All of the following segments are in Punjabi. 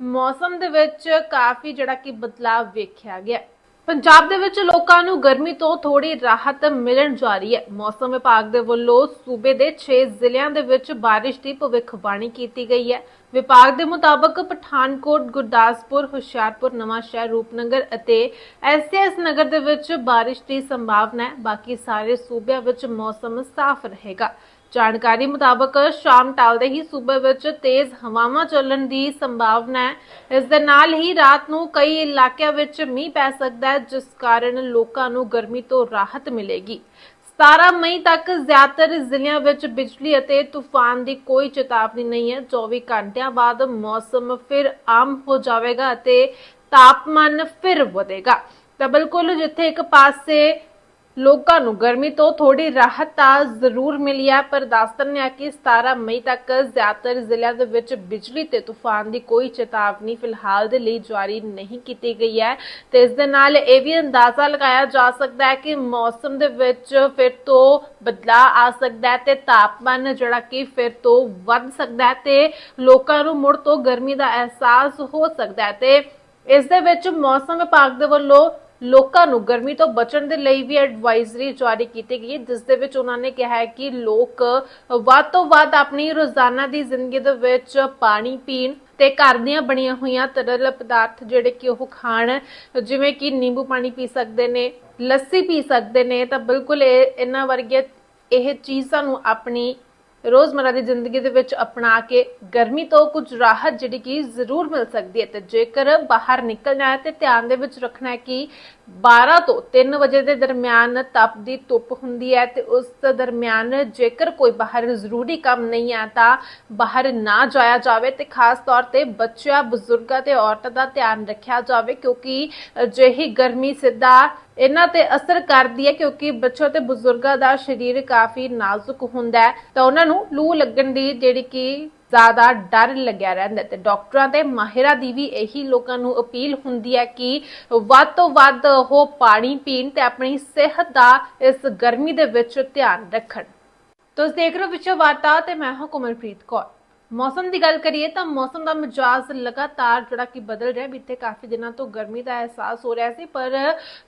ਮੌਸਮ ਦੇ ਵਿੱਚ ਕਾਫੀ ਜਿਹੜਾ ਕਿ ਬਦਲਾਅ ਵੇਖਿਆ ਗਿਆ। ਪੰਜਾਬ ਦੇ ਵਿੱਚ ਲੋਕਾਂ ਨੂੰ ਗਰਮੀ ਤੋਂ ਥੋੜੀ ਰਾਹਤ ਮਿਲਣ ਜਾ ਰਹੀ ਹੈ। ਮੌਸਮ ਵਿਭਾਗ ਦੇ ਵੱਲੋਂ ਸੂਬੇ ਦੇ 6 ਜ਼ਿਲ੍ਹਿਆਂ ਦੇ ਵਿੱਚ ਬਾਰਿਸ਼ ਦੀ ਭਵਿੱਖਬਾਣੀ ਕੀਤੀ ਗਈ ਹੈ। ਵਿਭਾਗ ਦੇ ਮੁਤਾਬਕ ਪਠਾਨਕੋਟ, ਗੁਰਦਾਸਪੁਰ, ਹੁਸ਼ਿਆਰਪੁਰ, ਨਵਾਂਸ਼ਹਿਰ, ਰੂਪਨਗਰ ਅਤੇ ਐਸਐਸ ਨਗਰ ਦੇ ਵਿੱਚ ਬਾਰਿਸ਼ ਦੀ ਸੰਭਾਵਨਾ ਹੈ। ਬਾਕੀ ਸਾਰੇ ਸੂਬਿਆਂ ਵਿੱਚ ਮੌਸਮ ਸਾਫ਼ ਰਹੇਗਾ। ਜਾਣਕਾਰੀ ਮੁਤਾਬਕ ਸ਼ਾਮ ਟਾਲਦੇ ਹੀ ਸੂਬੇ ਵਿੱਚ ਤੇਜ਼ ਹਵਾਵਾਂ ਚੱਲਣ ਦੀ ਸੰਭਾਵਨਾ ਹੈ। ਇਸ ਦੇ ਨਾਲ ਹੀ ਰਾਤ ਨੂੰ ਕਈ ਇਲਾਕਿਆਂ ਵਿੱਚ ਮੀਂਹ ਪੈ ਸਕਦਾ ਹੈ, ਜਿਸ ਕਾਰਨ ਲੋਕਾਂ ਨੂੰ ਗਰਮੀ ਤੋਂ ਰਾਹਤ ਮਿਲੇਗੀ। 17 ਮਈ ਤੱਕ ਜ਼ਿਆਦਾਤਰ ਜ਼ਿਲ੍ਹਿਆਂ ਵਿੱਚ ਬਿਜਲੀ ਅਤੇ ਤੂਫਾਨ ਦੀ ਕੋਈ ਚੇਤਾਵਨੀ ਨਹੀਂ ਹੈ। 24 ਘੰਟਿਆਂ ਬਾਅਦ ਮੌਸਮ ਫਿਰ ਆਮ ਹੋ ਜਾਵੇਗਾ ਅਤੇ ਤਾਪਮਾਨ ਫਿਰ ਵਧੇਗਾ। ਤਾਂ ਬਿਲਕੁਲ ਜਿੱਥੇ ਇੱਕ ਪਾਸੇ ਲੋਕਾਂ ਨੂੰ ਗਰਮੀ ਤੋਂ ਥੋੜੀ ਰਾਹਤ ਤਾਂ ਜ਼ਰੂਰ ਮਿਲੀ ਹੈ, ਪਰ ਦੱਸ ਦਿੰਦੇ ਹਾਂ ਕਿ 17 ਮਈ ਤੱਕ ਜ਼ਿਆਦਾਤਰ ਜ਼ਿਲ੍ਹਿਆਂ ਦੇ ਵਿੱਚ ਬਿਜਲੀ ਤੇ ਤੂਫਾਨ ਦੀ ਕੋਈ ਚੇਤਾਵਨੀ ਫਿਲਹਾਲ ਦੇ ਲਈ ਜਾਰੀ ਨਹੀਂ ਕੀਤੀ ਗਈ ਹੈ। ਤੇ ਇਸ ਦੇ ਨਾਲ ਇਹ ਵੀ ਅੰਦਾਜ਼ਾ ਲਗਾਇਆ ਜਾ ਸਕਦਾ ਹੈ ਕਿ ਮੌਸਮ ਦੇ ਵਿੱਚ ਫਿਰ ਤੋਂ ਬਦਲਾਅ ਆ ਸਕਦਾ ਹੈ ਤੇ ਤਾਪਮਾਨ ਜਿਹੜਾ ਕਿ ਫਿਰ ਤੋਂ ਵੱਧ ਸਕਦਾ ਹੈ ਤੇ ਲੋਕਾਂ ਨੂੰ ਮੁੜ ਤੋਂ ਗਰਮੀ ਦਾ ਅਹਿਸਾਸ ਹੋ ਸਕਦਾ ਹੈ। ਤੇ ਇਸ ਦੇ ਵਿੱਚ ਮੌਸਮ ਵਿਭਾਗ ਦੇ ਵੱਲੋਂ ਲੋਕਾਂ ਨੂੰ ਗਰਮੀ ਤੋਂ ਬਚਣ ਦੇ ਲਈ ਵੀ ਐਡਵਾਈਜ਼ਰੀ ਜਾਰੀ ਕੀਤੀ ਗਈ ਹੈ, ਜਿਸ ਦੇ ਵਿੱਚ ਉਹਨਾਂ ਨੇ ਕਿਹਾ ਹੈ ਕਿ ਲੋਕ ਵੱਧ ਤੋਂ ਵੱਧ ਆਪਣੀ ਰੋਜ਼ਾਨਾ ਦੀ ਜ਼ਿੰਦਗੀ ਦੇ ਵਿੱਚ ਪਾਣੀ ਪੀਣ ਤੇ ਘਰ ਦੀਆਂ ਬਣੀਆਂ ਹੋਈਆਂ ਤਰਲ ਪਦਾਰਥ ਜਿਹੜੇ ਕਿ ਉਹ ਖਾਣ, ਜਿਵੇਂ ਕਿ ਨਿੰਬੂ ਪਾਣੀ ਪੀ ਸਕਦੇ ਨੇ, ਲੱਸੀ ਪੀ ਸਕਦੇ ਨੇ, ਤਾਂ ਬਿਲਕੁਲ ਇਹ ਇਹਨਾਂ ਵਰਗੀਆਂ ਇਹ ਚੀਜ਼ਾਂ ਨੂੰ ਆਪਣੀ ਰੋਜ਼ਮਰਾ ਦੀ ਜ਼ਿੰਦਗੀ ਦੇ ਵਿੱਚ ਅਪਣਾ ਕੇ ਗਰਮੀ ਤੋਂ ਕੁਝ ਰਾਹਤ ਜਿਹੜੀ ਕਿ ਜ਼ਰੂਰ ਮਿਲ ਸਕਦੀ ਹੈ ਤੇ ਜੇਕਰ ਬਾਹਰ ਨਿਕਲਣਾ ਹੈ ਤੇ ਧਿਆਨ ਦੇ ਵਿੱਚ ਰੱਖਣਾ ਹੈ ਕਿ 12 ਤੋਂ 3 ਵਜੇ ਦੇ ਦਰਮਿਆਨ ਤਪਦੀ ਧੁੱਪ ਹੁੰਦੀ ਹੈ ਤੇ ਉਸ ਦਰਮਿਆਨ ਜੇਕਰ ਕੋਈ ਬਾਹਰ ਜ਼ਰੂਰੀ ਕੰਮ ਨਹੀਂ ਹੈ ਤਾਂ ਬਾਹਰ ਨਾ ਜਾਇਆ ਜਾਵੇ ਤੇ ਖਾਸ ਤੌਰ ਤੇ ਬੱਚਿਆਂ, ਬਜ਼ੁਰਗਾਂ ਤੇ ਔਰਤਾਂ ਦਾ ਧਿਆਨ ਰੱਖਿਆ ਜਾਵੇ ਕਿਉਂਕਿ ਅਜਿਹੀ ਗਰਮੀ ਸਿੱਧਾ ਇਹਨਾਂ ਤੇ ਅਸਰ ਕਰਦੀ ਹੈ ਕਿਉਂਕਿ ਬੱਚਿਆਂ ਤੇ ਬਜ਼ੁਰਗਾਂ ਦਾ ਸਰੀਰ ਕਾਫੀ ਨਾਜ਼ੁਕ ਹੁੰਦਾ ਹੈ ਤਾਂ ਉਹਨਾਂ ਨੂੰ ਲੂ ਲੱਗਣ ਦੀ ਜਿਹੜੀ ਕਿ ਜ਼ਿਆਦਾ ਡਰ ਲੱਗਿਆ ਰਹਿੰਦਾ ਹੈ ਤੇ ਡਾਕਟਰਾਂ ਤੇ ਮਾਹਿਰਾਂ ਦੀ ਵੀ ਇਹੀ ਲੋਕਾਂ ਨੂੰ ਅਪੀਲ ਹੁੰਦੀ ਹੈ ਕਿ ਵੱਧ ਤੋਂ ਵੱਧ ਉਹ ਪਾਣੀ ਪੀਣ ਤੇ ਆਪਣੀ ਸਿਹਤ ਦਾ ਇਸ ਗਰਮੀ ਦੇ ਵਿੱਚ ਧਿਆਨ ਰੱਖਣ। ਤੁਸੀਂ ਦੇਖ ਰਹੇ ਹੋ ਵਿਸ਼ਵ ਵਾਰਤਾ ਤੇ ਮੈਂ ਹਾਂ ਕੋਮਲਪ੍ਰੀਤ ਕੌਰ। ਮੌਸਮ ਦੀ ਗੱਲ ਕਰੀਏ ਤਾਂ ਮੌਸਮ ਦਾ ਮਿਜਾਜ਼ ਲਗਾਤਾਰ ਜਿਹੜਾ ਕਿ ਬਦਲ ਰਿਹਾ ਬੀਤੇ ਕਾਫੀ ਦਿਨਾਂ ਤੋਂ ਗਰਮੀ ਦਾ ਅਹਿਸਾਸ ਹੋ ਰਿਹਾ ਸੀ, ਪਰ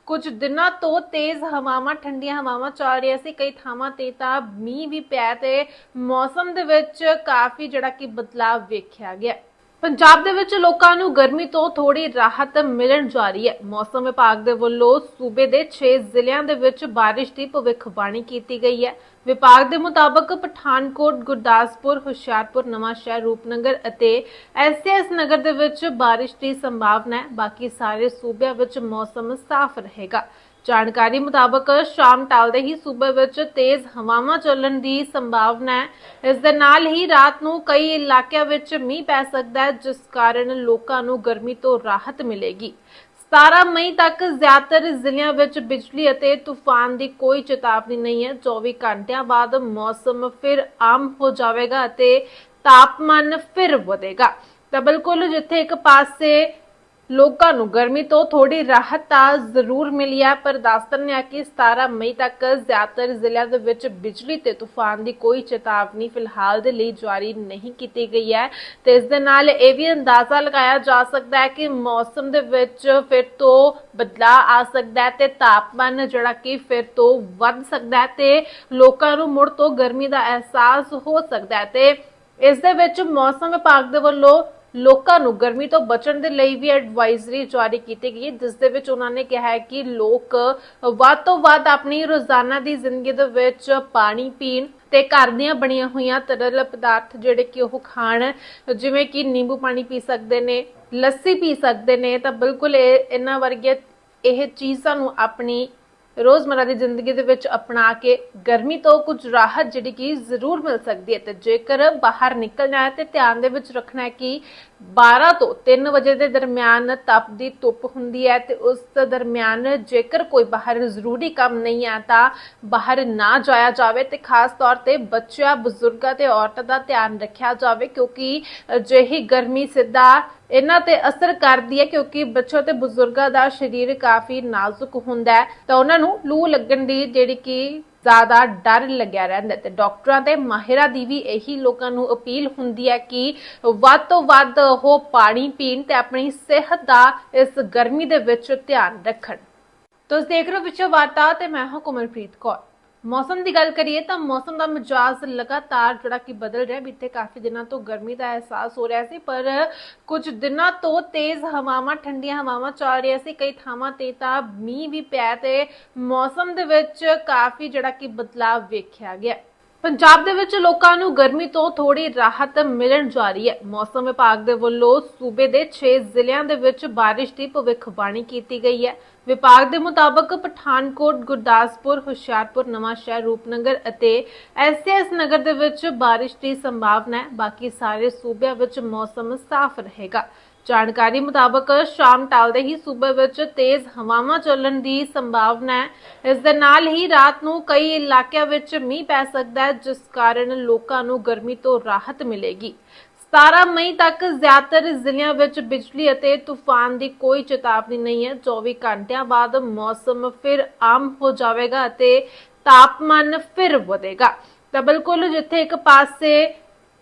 ਕੁਝ ਦਿਨਾਂ ਤੋਂ ਤੇਜ਼ ਹਵਾਵਾਂ, ਠੰਡੀਆਂ ਹਵਾਵਾਂ ਚੱਲ ਰਹੀਆਂ ਸੀ। ਕਈ ਥਾਵਾਂ ਤੇ ਤਾਂ ਮੀਂਹ ਵੀ ਪਿਆ ਤੇ ਮੌਸਮ ਦੇ ਵਿੱਚ ਕਾਫੀ ਜਿਹੜਾ ਕਿ ਬਦਲਾਅ ਵੇਖਿਆ ਗਿਆ। ਪੰਜਾਬ ਦੇ ਵਿੱਚ ਲੋਕਾਂ ਨੂੰ ਗਰਮੀ ਤੋਂ ਥੋੜੀ ਰਾਹਤ ਮਿਲਣ ਜਾ ਰਹੀ ਹੈ। ਮੌਸਮ ਵਿਭਾਗ ਦੇ ਵੱਲੋਂ ਸੂਬੇ ਦੇ 6 ਜ਼ਿਲ੍ਹਿਆਂ ਦੇ ਵਿੱਚ ਬਾਰਿਸ਼ ਦੀ ਭਵਿੱਖਬਾਣੀ ਕੀਤੀ ਗਈ ਹੈ। ਵਿਭਾਗ ਦੇ ਮੁਤਾਬਕ ਪਠਾਨਕੋਟ, ਗੁਰਦਾਸਪੁਰ, ਹੁਸ਼ਿਆਰਪੁਰ, ਨਵਾਂਸ਼ਹਿਰ, ਰੂਪਨਗਰ ਅਤੇ ਐਸਐਸ ਨਗਰ ਦੇ ਵਿੱਚ ਬਾਰਿਸ਼ ਦੀ ਸੰਭਾਵਨਾ ਹੈ। ਬਾਕੀ ਸਾਰੇ ਸੂਬਿਆਂ ਵਿੱਚ ਮੌਸਮ ਸਾਫ਼ ਰਹੇਗਾ। ਜਾਣਕਾਰੀ ਮੁਤਾਬਕ ਸ਼ਾਮ ਟਾਲਦੇ ਹੀ ਸੂਬੇ ਵਿੱਚ ਤੇਜ਼ ਹਵਾਵਾਂ ਚੱਲਣ ਦੀ ਸੰਭਾਵਨਾ ਹੈ। ਇਸ ਦੇ ਨਾਲ ਹੀ ਰਾਤ ਨੂੰ ਕਈ ਇਲਾਕਿਆਂ ਵਿੱਚ ਮੀਂਹ ਪੈ ਸਕਦਾ ਹੈ, ਜਿਸ ਕਾਰਨ ਲੋਕਾਂ ਨੂੰ ਗਰਮੀ ਤੋਂ ਰਾਹਤ ਮਿਲੇਗੀ। 17 ਮਈ ਤੱਕ ਜ਼ਿਆਦਾਤਰ ਜ਼ਿਲ੍ਹਿਆਂ ਵਿੱਚ ਬਿਜਲੀ ਅਤੇ ਤੂਫਾਨ ਦੀ ਕੋਈ ਚੇਤਾਵਨੀ ਨਹੀਂ ਹੈ। 24 ਘੰਟਿਆਂ ਬਾਅਦ ਮੌਸਮ ਫਿਰ ਆਮ ਹੋ ਜਾਵੇਗਾ ਅਤੇ ਤਾਪਮਾਨ ਫਿਰ ਵਧੇਗਾ। ਤਾਂ ਬਿਲਕੁਲ ਜਿੱਥੇ ਇੱਕ ਪਾਸੇ ਲੋਕਾਂ ਨੂੰ ਗਰਮੀ ਤੋਂ ਥੋੜੀ ਰਾਹਤ ਤਾਂ ਜ਼ਰੂਰ ਮਿਲੀ ਹੈ, ਪਰ ਦੱਸ ਦਿੰਦੇ ਹਾਂ ਕਿ 17 ਮਈ ਤੱਕ ਜ਼ਿਆਦਾਤਰ ਜ਼ਿਲ੍ਹਿਆਂ ਦੇ ਵਿੱਚ ਬਿਜਲੀ ਤੇ ਤੂਫਾਨ ਦੀ ਕੋਈ ਚੇਤਾਵਨੀ ਫਿਲਹਾਲ ਦੇ ਲਈ ਜਾਰੀ ਨਹੀਂ ਕੀਤੀ ਗਈ ਹੈ। ਤੇ ਇਸ ਦੇ ਨਾਲ ਇਹ ਵੀ ਅੰਦਾਜ਼ਾ ਲਗਾਇਆ ਜਾ ਸਕਦਾ ਹੈ ਕਿ ਮੌਸਮ ਦੇ ਵਿੱਚ ਫਿਰ ਤੋਂ ਬਦਲਾਅ ਆ ਸਕਦਾ ਹੈ ਤੇ ਤਾਪਮਾਨ ਜਿਹੜਾ ਕਿ ਫਿਰ ਤੋਂ ਵੱਧ ਸਕਦਾ ਹੈ ਤੇ ਲੋਕਾਂ ਨੂੰ ਮੁੜ ਤੋਂ ਗਰਮੀ ਦਾ ਅਹਿਸਾਸ ਹੋ ਸਕਦਾ ਹੈ। ਤੇ ਇਸ ਦੇ ਵਿੱਚ ਮੌਸਮ ਵਿਭਾਗ ਦੇ ਵੱਲੋਂ ਲੋਕਾਂ ਨੂੰ ਗਰਮੀ ਤੋਂ ਬਚਣ ਦੇ ਲਈ ਵੀ ਐਡਵਾਈਜ਼ਰੀ ਜਾਰੀ ਕੀਤੀ ਗਈ ਹੈ ਜਿਸ ਦੇ ਵਿੱਚ ਉਹਨਾਂ ਨੇ ਕਿਹਾ ਹੈ ਕਿ ਲੋਕ ਵੱਧ ਤੋਂ ਵੱਧ ਆਪਣੀ ਰੋਜ਼ਾਨਾ ਦੀ ਜ਼ਿੰਦਗੀ ਦੇ ਵਿੱਚ ਪਾਣੀ ਪੀਣ ਤੇ ਘਰ ਦੀਆਂ ਬਣੀਆਂ ਹੋਈਆਂ ਤਰਲ ਪਦਾਰਥ ਜਿਹੜੇ ਕਿ ਉਹ ਖਾਣ, ਜਿਵੇਂ ਕਿ ਨਿੰਬੂ ਪਾਣੀ ਪੀ ਸਕਦੇ ਨੇ, ਲੱਸੀ ਪੀ ਸਕਦੇ ਨੇ, ਤਾਂ ਬਿਲਕੁਲ ਇਹ ਇਹਨਾਂ ਵਰਗੀਆਂ ਇਹ ਚੀਜ਼ਾਂ ਨੂੰ ਆਪਣੀ ਰੋਜ਼ਮਰਾ ਦੀ ਜ਼ਿੰਦਗੀ ਦੇ ਵਿੱਚ ਅਪਣਾ ਕੇ ਗਰਮੀ ਤੋਂ ਕੁਝ ਰਾਹਤ ਜਿਹੜੀ ਕਿ ਜ਼ਰੂਰ ਮਿਲ ਸਕਦੀ ਹੈ ਤੇ ਜੇਕਰ ਬਾਹਰ ਨਿਕਲਣਾ ਹੈ ਤੇ ਧਿਆਨ ਦੇ ਵਿੱਚ ਰੱਖਣਾ ਹੈ ਕਿ 12 ਤੋਂ 3 ਵਜੇ ਦੇ ਦਰਮਿਆਨ ਤਪਦੀ ਧੁੱਪ ਹੁੰਦੀ ਹੈ ਤੇ ਉਸ ਦਰਮਿਆਨ ਜੇਕਰ ਕੋਈ ਬਾਹਰ ਜ਼ਰੂਰੀ ਕੰਮ ਨਹੀਂ ਹੈ ਤਾਂ ਬਾਹਰ ਨਾ ਜਾਇਆ ਜਾਵੇ ਤੇ ਖਾਸ ਤੌਰ ਤੇ ਬੱਚਿਆਂ, ਬਜ਼ੁਰਗਾਂ ਤੇ ਔਰਤਾਂ ਦਾ ਧਿਆਨ ਰੱਖਿਆ ਜਾਵੇ ਕਿਉਂਕਿ ਅਜਿਹੀ ਗਰਮੀ ਸਿੱਧਾ ਇਹਨਾਂ ਤੇ ਅਸਰ ਕਰਦੀ ਹੈ ਕਿਉਂਕਿ ਬੱਚਿਆਂ ਤੇ ਬਜ਼ੁਰਗਾਂ ਦਾ ਸਰੀਰ ਕਾਫੀ ਨਾਜ਼ੁਕ ਹੁੰਦਾ ਹੈ। ਤਾਂ ਉਹਨਾਂ ਨੂੰ ਲੂ ਲੱਗਣ ਦੀ ਜਿਹੜੀ ਕਿ ਜ਼ਿਆਦਾ ਡਰ ਲੱਗਿਆ ਰਹਿੰਦਾ ਤੇ ਡਾਕਟਰਾਂ ਤੇ ਮਾਹਿਰਾਂ ਦੀ ਵੀ ਇਹੀ ਲੋਕਾਂ ਨੂੰ ਅਪੀਲ ਹੁੰਦੀ ਹੈ ਕਿ ਵੱਧ ਤੋਂ ਵੱਧ ਉਹ ਪਾਣੀ ਪੀਣ ਤੇ ਆਪਣੀ ਸਿਹਤ ਦਾ ਇਸ ਗਰਮੀ ਦੇ ਵਿੱਚ ਧਿਆਨ ਰੱਖਣ। ਤੁਸੀਂ ਦੇਖ ਰਹੇ ਹੋ ਵਿਸ਼ਵ ਵਾਰਤਾ ਤੇ ਮੈਂ ਹਾਂ ਕੋਮਲਪ੍ਰੀਤ ਕੌਰ। ਮੌਸਮ ਦੀ ਗੱਲ ਕਰੀਏ ਤਾਂ ਮੌਸਮ ਦਾ ਮਿਜਾਜ਼ ਲਗਾਤਾਰ ਜਿਹੜਾ ਕਿ ਬਦਲ ਰਿਹਾ, ਬੀਤੇ ਕਾਫੀ ਦਿਨਾਂ ਤੋਂ ਗਰਮੀ ਦਾ ਅਹਿਸਾਸ ਹੋ ਰਿਹਾ ਸੀ, ਪਰ ਕੁਝ ਦਿਨਾਂ ਤੋਂ ਤੇਜ਼ ਹਵਾਵਾਂ, ਠੰਡੀਆਂ ਹਵਾਵਾਂ ਚੱਲ ਰਹੀਆਂ ਸੀ, ਕਈ ਥਾਵਾਂ ਤੇ ਤਾਂ ਮੀਂਹ ਵੀ ਪਿਆ ਤੇ ਮੌਸਮ ਦੇ ਵਿੱਚ ਕਾਫੀ ਜਿਹੜਾ ਕਿ ਬਦਲਾਅ ਵੇਖਿਆ ਗਿਆ। ਪੰਜਾਬ ਦੇ ਵਿੱਚ ਲੋਕਾਂ ਨੂੰ ਗਰਮੀ ਤੋਂ ਥੋੜੀ ਰਾਹਤ ਮਿਲਣ ਜਾ ਰਹੀ ਹੈ। ਮੌਸਮ ਵਿਭਾਗ ਦੇ ਵੱਲੋਂ ਸੂਬੇ ਦੇ 6 ਜ਼ਿਲ੍ਹਿਆਂ ਦੇ ਵਿੱਚ ਬਾਰਿਸ਼ ਦੀ ਭਵਿੱਖਬਾਣੀ ਕੀਤੀ ਗਈ ਹੈ। ਵਿਭਾਗ ਦੇ ਮੁਤਾਬਕ ਪਠਾਨਕੋਟ, ਗੁਰਦਾਸਪੁਰ, ਹੁਸ਼ਿਆਰਪੁਰ ਨਵਾਂ ਸ਼ਹਿਰ ਰੂਪਨਗਰ ਅਤੇ ਐਸਐਸ ਨਗਰ ਦੇ ਵਿੱਚ ਬਾਰਿਸ਼ ਦੀ ਸੰਭਾਵਨਾ ਹੈ। ਬਾਕੀ ਸਾਰੇ ਸੂਬਿਆਂ ਵਿੱਚ ਮੌਸਮ ਸਾਫ਼ ਰਹੇਗਾ। ਜਾਣਕਾਰੀ ਮੁਤਾਬਕ ਸ਼ਾਮ ਟਾਲਦੇ ਹੀ ਸੂਬੇ ਵਿੱਚ ਤੇਜ਼ ਹਵਾਵਾਂ ਚੱਲਣ ਦੀ ਸੰਭਾਵਨਾ ਹੈ। ਇਸ ਦੇ ਨਾਲ ਹੀ ਰਾਤ ਨੂੰ ਕਈ ਇਲਾਕਿਆਂ ਵਿੱਚ ਮੀਂਹ ਪੈ ਸਕਦਾ ਹੈ, ਜਿਸ ਕਾਰਨ ਲੋਕਾਂ ਨੂੰ ਗਰਮੀ ਤੋਂ ਰਾਹਤ ਮਿਲੇਗੀ। 17 ਮਈ ਤੱਕ ਜ਼ਿਆਦਾਤਰ ਜ਼ਿਲ੍ਹਿਆਂ ਵਿੱਚ ਬਿਜਲੀ ਅਤੇ ਤੂਫਾਨ ਦੀ ਕੋਈ ਚੇਤਾਵਨੀ ਨਹੀਂ ਹੈ। 24 ਘੰਟਿਆਂ ਬਾਅਦ ਮੌਸਮ ਫਿਰ ਆਮ ਹੋ ਜਾਵੇਗਾ ਅਤੇ ਤਾਪਮਾਨ ਫਿਰ ਵਧੇਗਾ। ਤਾਂ ਬਿਲਕੁਲ ਜਿੱਥੇ ਇੱਕ ਪਾਸੇ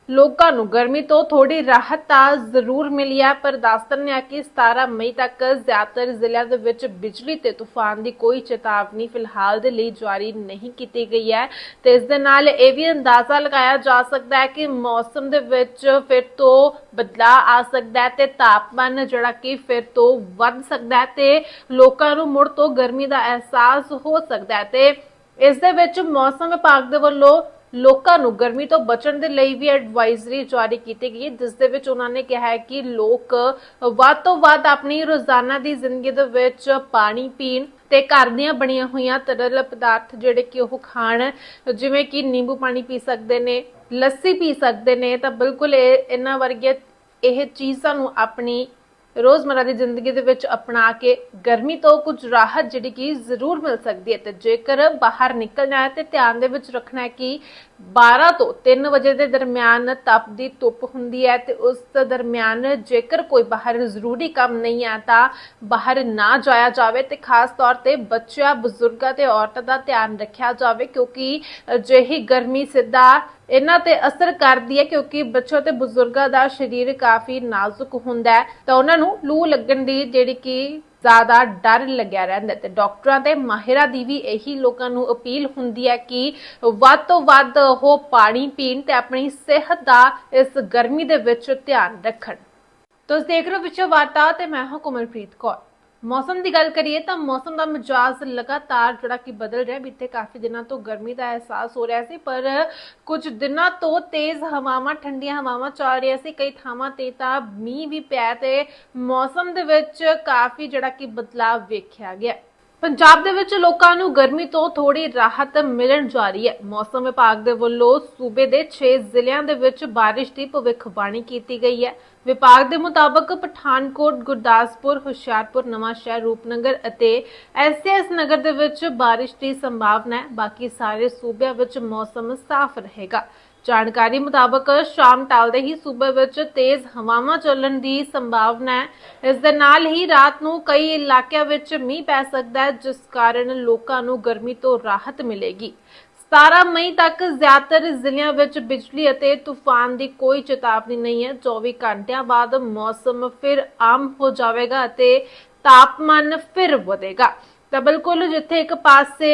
ਲੋਕਾਂ ਨੂੰ ਗਰਮੀ ਤੋਂ ਥੋੜੀ ਰਾਹਤ ਤਾਂ ਜ਼ਰੂਰ ਮਿਲੀ ਹੈ, ਪਰ ਦੱਸ ਦਿੰਦੇ ਹਾਂ ਕਿ 17 ਮਈ ਤੱਕ ਜ਼ਿਆਦਾਤਰ ਜ਼ਿਲ੍ਹਿਆਂ ਦੇ ਵਿੱਚ ਬਿਜਲੀ ਤੇ ਤੂਫਾਨ ਦੀ ਕੋਈ ਚੇਤਾਵਨੀ ਫਿਲਹਾਲ ਦੇ ਲਈ ਜਾਰੀ ਨਹੀਂ ਕੀਤੀ ਗਈ ਹੈ ਤੇ ਇਸ ਦੇ ਨਾਲ ਇਹ ਵੀ ਅੰਦਾਜ਼ਾ ਲਗਾਇਆ ਜਾ ਸਕਦਾ ਹੈ ਕਿ ਮੌਸਮ ਦੇ ਵਿੱਚ ਫਿਰ ਤੋਂ ਬਦਲਾਅ ਆ ਸਕਦਾ ਹੈ ਤੇ ਤਾਪਮਾਨ ਜਿਹੜਾ ਕਿ ਫਿਰ ਤੋਂ ਵੱਧ ਸਕਦਾ ਹੈ ਤੇ ਲੋਕਾਂ ਨੂੰ ਮੁੜ ਤੋਂ ਗਰਮੀ ਦਾ ਅਹਿਸਾਸ ਹੋ ਸਕਦਾ ਹੈ ਤੇ ਇਸ ਦੇ ਵਿੱਚ ਮੌਸਮ ਵਿਭਾਗ ਦੇ ਵੱਲੋਂ ਲੋਕਾਂ ਨੂੰ ਗਰਮੀ ਤੋਂ ਬਚਣ ਦੇ ਲਈ ਵੀ ਐਡਵਾਈਜ਼ਰੀ ਜਾਰੀ ਕੀਤੀ ਗਈ ਹੈ, ਜਿਸ ਦੇ ਵਿੱਚ ਉਹਨਾਂ ਨੇ ਕਿਹਾ ਹੈ ਕਿ ਲੋਕ ਵੱਧ ਤੋਂ ਵੱਧ ਆਪਣੀ ਰੋਜ਼ਾਨਾ ਦੀ ਜ਼ਿੰਦਗੀ ਦੇ ਵਿੱਚ ਪਾਣੀ ਪੀਣ ਤੇ ਘਰ ਦੀਆਂ ਬਣੀਆਂ ਹੋਈਆਂ ਤਰਲ ਪਦਾਰਥ ਜਿਹੜੇ ਕਿ ਉਹ ਖਾਣ, ਜਿਵੇਂ ਕਿ ਨਿੰਬੂ ਪਾਣੀ ਪੀ ਸਕਦੇ ਨੇ, ਲੱਸੀ ਪੀ ਸਕਦੇ ਨੇ, ਤਾਂ ਬਿਲਕੁਲ ਇਹ ਇਹਨਾਂ ਵਰਗੀਆਂ ਇਹ ਚੀਜ਼ਾਂ ਨੂੰ ਆਪਣੀ ਰੋਜ਼ਮਰਾ ਦੀ ਜ਼ਿੰਦਗੀ ਦੇ ਵਿੱਚ ਅਪਣਾ ਕੇ ਗਰਮੀ ਤੋਂ ਕੁਝ ਰਾਹਤ ਜਿਹੜੀ ਕਿ ਜ਼ਰੂਰ ਮਿਲ ਸਕਦੀ ਹੈ ਤੇ ਜੇਕਰ ਬਾਹਰ ਨਿਕਲਣਾ ਹੈ ਤੇ ਧਿਆਨ ਦੇ ਵਿੱਚ ਰੱਖਣਾ ਹੈ ਕਿ 12 ਤੋਂ 3 ਵਜੇ ਦੇ ਦਰਮਿਆਨ ਤਪਦੀ ਧੁੱਪ ਹੁੰਦੀ ਹੈ ਤੇ ਉਸ ਦਰਮਿਆਨ ਜੇਕਰ ਕੋਈ ਬਾਹਰ ਜ਼ਰੂਰੀ ਕੰਮ ਨਹੀਂ ਹੈ ਤਾਂ ਬਾਹਰ ਨਾ ਜਾਇਆ ਜਾਵੇ ਤੇ ਖਾਸ ਤੌਰ ਤੇ ਬੱਚਿਆਂ, ਬਜ਼ੁਰਗਾਂ ਤੇ ਔਰਤਾਂ ਦਾ ਧਿਆਨ ਰੱਖਿਆ ਜਾਵੇ ਕਿਉਂਕਿ ਅਜਿਹੀ ਗਰਮੀ ਸਿੱਧਾ ਇਹਨਾਂ ਤੇ ਅਸਰ ਕਰਦੀ ਹੈ ਕਿਉਂਕਿ ਬੱਚਿਆਂ ਤੇ ਬਜ਼ੁਰਗਾਂ ਦਾ ਸਰੀਰ ਕਾਫੀ ਨਾਜ਼ੁਕ ਹੁੰਦਾ ਹੈ। ਤਾਂ ਉਹਨਾਂ ਨੂੰ ਲੂ ਲੱਗਣ ਦੀ ਜਿਹੜੀ ਕਿ ਜ਼ਿਆਦਾ ਡਰ ਲੱਗਿਆ ਰਹਿੰਦਾ ਹੈ ਤੇ ਡਾਕਟਰਾਂ ਤੇ ਮਾਹਿਰਾਂ ਦੀ ਵੀ ਇਹੀ ਲੋਕਾਂ ਨੂੰ ਅਪੀਲ ਹੁੰਦੀ ਹੈ ਕਿ ਵੱਧ ਤੋਂ ਵੱਧ ਉਹ ਪਾਣੀ ਪੀਣ ਤੇ ਆਪਣੀ ਸਿਹਤ ਦਾ ਇਸ ਗਰਮੀ ਦੇ ਵਿੱਚ ਧਿਆਨ ਰੱਖਣ। ਤੁਸੀਂ ਦੇਖ ਰਹੇ ਹੋ ਵਿਸ਼ਵ ਵਾਰਤਾ ਤੇ ਮੈਂ ਹਾਂ ਕੋਮਲਪ੍ਰੀਤ ਕੌਰ। ਮੌਸਮ ਦੀ ਗੱਲ ਕਰੀਏ ਤਾਂ ਮੌਸਮ ਦਾ ਮਿਜਾਜ਼ ਲਗਾਤਾਰ ਜਿਹੜਾ ਕਿ ਬਦਲ ਰਿਹਾ, ਬੀਤੇ ਕਾਫੀ ਦਿਨਾਂ ਤੋਂ ਗਰਮੀ ਦਾ ਅਹਿਸਾਸ ਹੋ ਰਿਹਾ ਸੀ, ਪਰ ਕੁਝ ਦਿਨਾਂ ਤੋਂ ਤੇਜ਼ ਹਵਾਵਾਂ, ਠੰਡੀਆਂ ਹਵਾਵਾਂ ਚੱਲ ਰਹੀਆਂ ਸੀ, ਕਈ ਥਾਵਾਂ ਤੇ ਤਾਂ ਮੀਂਹ ਵੀ ਪਿਆ ਤੇ ਮੌਸਮ ਦੇ ਵਿੱਚ ਕਾਫੀ ਜਿਹੜਾ ਕਿ ਬਦਲਾਅ ਵੇਖਿਆ ਗਿਆ। ਪੰਜਾਬ ਦੇ ਵਿੱਚ ਲੋਕਾਂ ਨੂੰ ਗਰਮੀ ਤੋਂ ਥੋੜੀ ਰਾਹਤ ਮਿਲਣ ਜਾ ਰਹੀ ਹੈ। ਮੌਸਮ ਵਿਭਾਗ ਦੇ ਵੱਲੋਂ ਸੂਬੇ ਦੇ 6 ਜ਼ਿਲ੍ਹਿਆਂ ਦੇ ਵਿੱਚ ਬਾਰਿਸ਼ ਦੀ ਭਵਿੱਖਬਾਣੀ ਕੀਤੀ ਗਈ ਹੈ। ਵਿਭਾਗ ਦੇ ਮੁਤਾਬਕ ਪਠਾਨਕੋਟ, ਗੁਰਦਾਸਪੁਰ, ਹੁਸ਼ਿਆਰਪੁਰ ਨਵਾਂ ਸ਼ਹਿਰ ਰੂਪਨਗਰ ਅਤੇ ਐਸਐਸ ਨਗਰ ਦੇ ਵਿੱਚ ਬਾਰਿਸ਼ ਦੀ ਸੰਭਾਵਨਾ ਹੈ। ਬਾਕੀ ਸਾਰੇ ਸੂਬਿਆਂ ਵਿੱਚ ਮੌਸਮ ਸਾਫ਼ ਰਹੇਗਾ। ਜਾਣਕਾਰੀ ਮੁਤਾਬਕ ਸ਼ਾਮ ਟਾਲਦੇ ਹੀ ਸੂਬੇ ਵਿੱਚ ਤੇਜ਼ ਹਵਾਵਾਂ ਚੱਲਣ ਦੀ ਸੰਭਾਵਨਾ ਹੈ। ਇਸ ਦੇ ਨਾਲ ਹੀ ਰਾਤ ਨੂੰ ਕਈ ਇਲਾਕਿਆਂ ਵਿੱਚ ਮੀਂਹ ਪੈ ਸਕਦਾ ਹੈ, ਜਿਸ ਕਾਰਨ ਲੋਕਾਂ ਨੂੰ ਗਰਮੀ ਤੋਂ ਰਾਹਤ ਮਿਲੇਗੀ। 17 ਮਈ ਤੱਕ ਜ਼ਿਆਦਾਤਰ ਜ਼ਿਲ੍ਹਿਆਂ ਵਿੱਚ ਬਿਜਲੀ ਅਤੇ ਤੂਫਾਨ ਦੀ ਕੋਈ ਚੇਤਾਵਨੀ ਨਹੀਂ ਹੈ। 24 ਘੰਟਿਆਂ ਬਾਅਦ ਮੌਸਮ ਫਿਰ ਆਮ ਹੋ ਜਾਵੇਗਾ ਅਤੇ ਤਾਪਮਾਨ ਫਿਰ ਵਧੇਗਾ। ਤਾਂ ਬਿਲਕੁਲ ਜਿੱਥੇ ਇੱਕ ਪਾਸੇ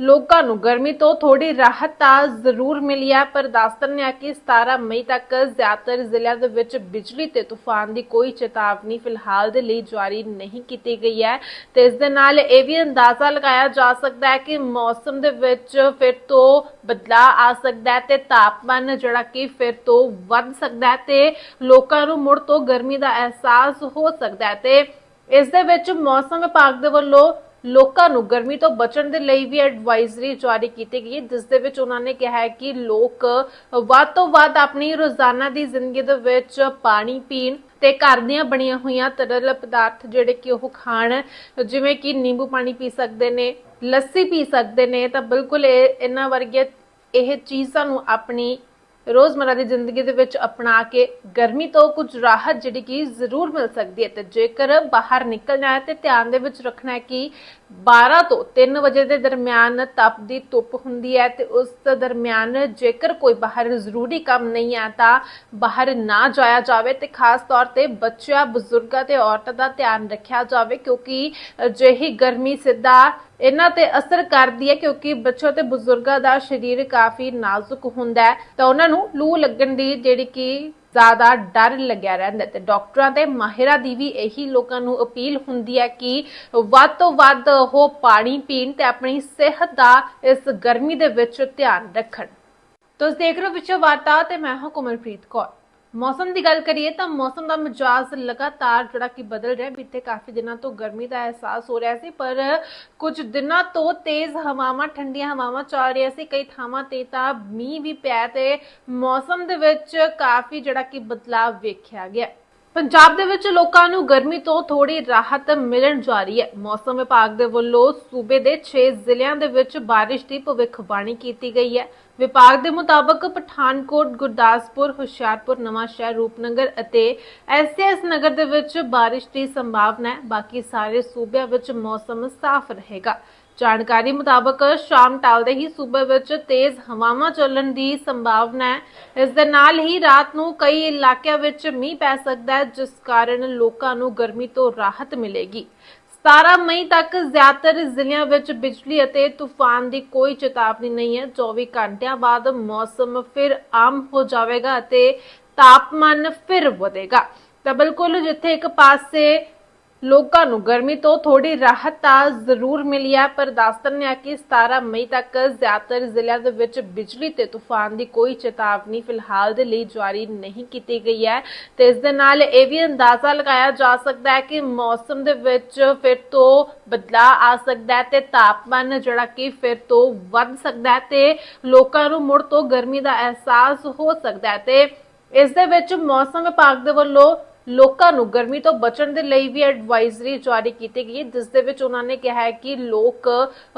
ਲੋਕਾਂ ਨੂੰ ਗਰਮੀ ਤੋਂ ਥੋੜੀ ਰਾਹਤ ਤਾਂ ਜ਼ਰੂਰ ਮਿਲੀ ਹੈ, ਪਰ ਦੱਸ ਦਿੰਦੇ ਹਾਂ ਕਿ 17 ਮਈ ਤੱਕ ਜ਼ਿਆਦਾਤਰ ਜ਼ਿਲ੍ਹਿਆਂ ਦੇ ਵਿੱਚ ਬਿਜਲੀ ਤੇ ਤੂਫਾਨ ਦੀ ਕੋਈ ਚੇਤਾਵਨੀ ਫਿਲਹਾਲ ਦੇ ਲਈ ਜਾਰੀ ਨਹੀਂ ਕੀਤੀ ਗਈ ਹੈ। ਤੇ ਇਸ ਦੇ ਨਾਲ ਇਹ ਵੀ ਅੰਦਾਜ਼ਾ ਲਗਾਇਆ ਜਾ ਸਕਦਾ ਹੈ ਕਿ ਮੌਸਮ ਦੇ ਵਿੱਚ ਫਿਰ ਤੋਂ ਬਦਲਾਅ ਆ ਸਕਦਾ ਹੈ ਤੇ ਤਾਪਮਾਨ ਜਿਹੜਾ ਕਿ ਫਿਰ ਤੋਂ ਵੱਧ ਸਕਦਾ ਹੈ ਤੇ ਲੋਕਾਂ ਨੂੰ ਮੁੜ ਤੋਂ ਗਰਮੀ ਦਾ ਅਹਿਸਾਸ ਹੋ ਸਕਦਾ ਹੈ। ਤੇ ਇਸ ਦੇ ਵਿੱਚ ਮੌਸਮ ਵਿਭਾਗ ਦੇ ਵੱਲੋਂ ਲੋਕਾਂ ਨੂੰ ਗਰਮੀ ਤੋਂ ਬਚਣ ਦੇ ਲਈ ਵੀ ਐਡਵਾਈਜ਼ਰੀ ਜਾਰੀ ਕੀਤੀ ਗਈ ਹੈ, ਜਿਸ ਦੇ ਵਿੱਚ ਉਹਨਾਂ ਨੇ ਕਿਹਾ ਹੈ ਕਿ ਲੋਕ ਵੱਧ ਤੋਂ ਵੱਧ ਆਪਣੀ ਰੋਜ਼ਾਨਾ ਦੀ ਜ਼ਿੰਦਗੀ ਦੇ ਵਿੱਚ ਪਾਣੀ ਪੀਣ ਤੇ ਘਰ ਦੀਆਂ ਬਣੀਆਂ ਹੋਈਆਂ ਤਰਲ ਪਦਾਰਥ ਜਿਹੜੇ ਕਿ ਉਹ ਖਾਣ, ਜਿਵੇਂ ਕਿ ਨਿੰਬੂ ਪਾਣੀ ਪੀ ਸਕਦੇ ਨੇ, ਲੱਸੀ ਪੀ ਸਕਦੇ ਨੇ, ਤਾਂ ਬਿਲਕੁਲ ਇਹ ਇਹਨਾਂ ਵਰਗੀਆਂ ਇਹ ਚੀਜ਼ਾਂ ਨੂੰ ਆਪਣੀ ਰੋਜ਼ਮਰਾ ਦੀ ਜ਼ਿੰਦਗੀ ਦੇ ਵਿੱਚ ਅਪਣਾ ਕੇ ਗਰਮੀ ਤੋਂ ਕੁਝ ਰਾਹਤ ਜਿਹੜੀ ਕਿ ਜ਼ਰੂਰ ਮਿਲ ਸਕਦੀ ਹੈ ਤੇ ਜੇਕਰ ਬਾਹਰ ਨਿਕਲਣਾ ਹੈ ਤੇ ਧਿਆਨ ਦੇ ਵਿੱਚ ਰੱਖਣਾ ਹੈ ਕਿ 12 ਤੋਂ 3 ਵਜੇ ਦੇ ਦਰਮਿਆਨ ਤਪਦੀ ਧੁੱਪ ਹੁੰਦੀ ਹੈ ਤੇ ਉਸ ਦਰਮਿਆਨ ਜੇਕਰ ਕੋਈ ਬਾਹਰ ਜ਼ਰੂਰੀ ਕੰਮ ਨਹੀਂ ਹੈ ਤਾਂ ਬਾਹਰ ਨਾ ਜਾਇਆ ਜਾਵੇ ਤੇ ਖਾਸ ਤੌਰ ਤੇ ਬੱਚਿਆਂ, ਬਜ਼ੁਰਗਾਂ ਤੇ ਔਰਤਾਂ ਦਾ ਧਿਆਨ ਰੱਖਿਆ ਜਾਵੇ ਕਿਉਂਕਿ ਅਜਿਹੀ ਗਰਮੀ ਸਿੱਧਾ ਇਹਨਾਂ ਤੇ ਅਸਰ ਕਰਦੀ ਹੈ ਕਿਉਂਕਿ ਬੱਚਿਆਂ ਤੇ ਬਜ਼ੁਰਗਾਂ ਦਾ ਸਰੀਰ ਕਾਫੀ ਨਾਜ਼ੁਕ ਹੁੰਦਾ ਹੈ। ਤਾਂ ਉਹਨਾਂ ਨੂੰ ਲੂ ਲੱਗਣ ਦੀ ਜਿਹੜੀ ਕਿ ਜ਼ਿਆਦਾ ਡਰ ਲੱਗਿਆ ਰਹਿੰਦਾ ਹੈ ਤੇ ਡਾਕਟਰਾਂ ਤੇ ਮਾਹਿਰਾਂ ਦੀ ਵੀ ਇਹੀ ਲੋਕਾਂ ਨੂੰ ਅਪੀਲ ਹੁੰਦੀ ਹੈ ਕਿ ਵੱਧ ਤੋਂ ਵੱਧ ਉਹ ਪਾਣੀ ਪੀਣ ਤੇ ਆਪਣੀ ਸਿਹਤ ਦਾ ਇਸ ਗਰਮੀ ਦੇ ਵਿੱਚ ਧਿਆਨ ਰੱਖਣ। ਤੁਸੀਂ ਦੇਖ ਰਹੇ ਹੋ ਵਿਸ਼ਵ ਵਾਰਤਾ ਤੇ ਮੈਂ ਹਾਂ ਕੋਮਲਪ੍ਰੀਤ ਕੌਰ। ਮੌਸਮ ਦੀ ਗੱਲ ਕਰੀਏ ਤਾਂ ਮੌਸਮ ਦਾ ਮਿਜਾਜ਼ ਲਗਾਤਾਰ ਜਿਹੜਾ ਕਿ ਬਦਲ ਰਿਹਾ ਬੀਤੇ ਕਾਫੀ ਦਿਨਾਂ ਤੋਂ ਗਰਮੀ ਦਾ ਅਹਿਸਾਸ ਹੋ ਰਿਹਾ ਸੀ, ਪਰ ਕੁਝ ਦਿਨਾਂ ਤੋਂ ਤੇਜ਼ ਹਵਾਵਾਂ, ਠੰਡੀਆਂ ਹਵਾਵਾਂ ਚੱਲ ਰਹੀਆਂ ਸੀ। ਕਈ ਥਾਵਾਂ ਤੇ ਤਾਂ ਮੀਂਹ ਵੀ ਪਿਆ ਤੇ ਮੌਸਮ ਦੇ ਵਿੱਚ ਕਾਫੀ ਜਿਹੜਾ ਕਿ ਬਦਲਾਅ ਵੇਖਿਆ ਗਿਆ ਪੰਜਾਬ ਦੇ ਵਿੱਚ ਲੋਕਾਂ ਨੂੰ ਗਰਮੀ ਤੋਂ ਥੋੜੀ ਰਾਹਤ ਮਿਲਣ ਜਾ ਰਹੀ ਹੈ। ਮੌਸਮ ਵਿਭਾਗ ਦੇ ਵੱਲੋਂ ਸੂਬੇ ਦੇ 6 ਜ਼ਿਲ੍ਹਿਆਂ ਦੇ ਵਿੱਚ ਬਾਰਿਸ਼ ਦੀ ਭਵਿੱਖਬਾਣੀ ਕੀਤੀ ਗਈ ਹੈ। ਵਿਭਾਗ ਦੇ ਮੁਤਾਬਕ ਪਠਾਨਕੋਟ, ਗੁਰਦਾਸਪੁਰ, ਹੁਸ਼ਿਆਰਪੁਰ ਨਵਾਂ ਸ਼ਹਿਰ ਰੂਪਨਗਰ ਅਤੇ ਐਸਐਸ ਨਗਰ ਦੇ ਵਿੱਚ ਬਾਰਿਸ਼ ਦੀ ਸੰਭਾਵਨਾ ਹੈ। ਬਾਕੀ ਸਾਰੇ ਸੂਬਿਆਂ ਵਿੱਚ ਮੌਸਮ ਸਾਫ਼ ਰਹੇਗਾ। ਜਾਣਕਾਰੀ ਮੁਤਾਬਕ ਸ਼ਾਮ ਟਾਲਦੇ ਹੀ ਸੂਬੇ ਵਿੱਚ ਤੇਜ਼ ਹਵਾਵਾਂ ਚੱਲਣ ਦੀ ਸੰਭਾਵਨਾ ਹੈ। ਇਸ ਦੇ ਨਾਲ ਹੀ ਰਾਤ ਨੂੰ ਕਈ ਇਲਾਕਿਆਂ ਵਿੱਚ ਮੀਂਹ ਪੈ ਸਕਦਾ ਹੈ, ਜਿਸ ਕਾਰਨ ਲੋਕਾਂ ਨੂੰ ਗਰਮੀ ਤੋਂ ਰਾਹਤ ਮਿਲੇਗੀ। 17 ਮਈ ਤੱਕ ਜ਼ਿਆਦਾਤਰ ਜ਼ਿਲ੍ਹਿਆਂ ਵਿੱਚ ਬਿਜਲੀ ਅਤੇ ਤੂਫਾਨ ਦੀ ਕੋਈ ਚੇਤਾਵਨੀ ਨਹੀਂ ਹੈ। 24 ਘੰਟਿਆਂ ਬਾਅਦ ਮੌਸਮ ਫਿਰ ਆਮ ਹੋ ਜਾਵੇਗਾ ਅਤੇ ਤਾਪਮਾਨ ਫਿਰ ਵਧੇਗਾ। ਤਾਂ ਬਿਲਕੁਲ ਜਿੱਥੇ ਇੱਕ ਪਾਸੇ ਲੋਕਾਂ ਨੂੰ ਗਰਮੀ ਤੋਂ ਥੋੜੀ ਰਾਹਤ ਤਾਂ ਜ਼ਰੂਰ ਮਿਲੀ ਹੈ, ਪਰ ਦੱਸਣ ਨੇ ਕਿ 17 ਮਈ ਤੱਕ ਜ਼ਿਆਦਾਤਰ ਜ਼ਿਲ੍ਹਿਆਂ ਦੇ ਵਿੱਚ ਬਿਜਲੀ ਤੇ ਤੂਫਾਨ ਦੀ ਕੋਈ ਚੇਤਾਵਨੀ ਫਿਲਹਾਲ ਦੇ ਲਈ ਜਾਰੀ ਨਹੀਂ ਕੀਤੀ ਗਈ ਹੈ ਤੇ ਇਸ ਦੇ ਨਾਲ ਇਹ ਵੀ ਅੰਦਾਜ਼ਾ ਲਗਾਇਆ ਜਾ ਸਕਦਾ ਹੈ ਕਿ ਮੌਸਮ ਦੇ ਵਿੱਚ ਫਿਰ ਤੋਂ ਬਦਲਾਅ ਆ ਸਕਦਾ ਹੈ ਤੇ ਤਾਪਮਾਨ ਜਿਹੜਾ ਕਿ ਫਿਰ ਤੋਂ ਵੱਧ ਸਕਦਾ ਹੈ ਤੇ ਲੋਕਾਂ ਨੂੰ ਮੁੜ ਤੋਂ ਗਰਮੀ ਦਾ ਅਹਿਸਾਸ ਹੋ ਸਕਦਾ ਹੈ ਤੇ ਇਸ ਦੇ ਵਿੱਚ ਮੌਸਮ ਵਿਭਾਗ ਦੇ ਵੱਲੋਂ ਲੋਕਾਂ ਨੂੰ ਗਰਮੀ ਤੋਂ ਬਚਣ ਦੇ ਲਈ ਵੀ ਐਡਵਾਈਜ਼ਰੀ ਜਾਰੀ ਕੀਤੀ ਗਈ ਹੈ, ਜਿਸ ਦੇ ਵਿੱਚ ਉਹਨਾਂ ਨੇ ਕਿਹਾ ਹੈ ਕਿ ਲੋਕ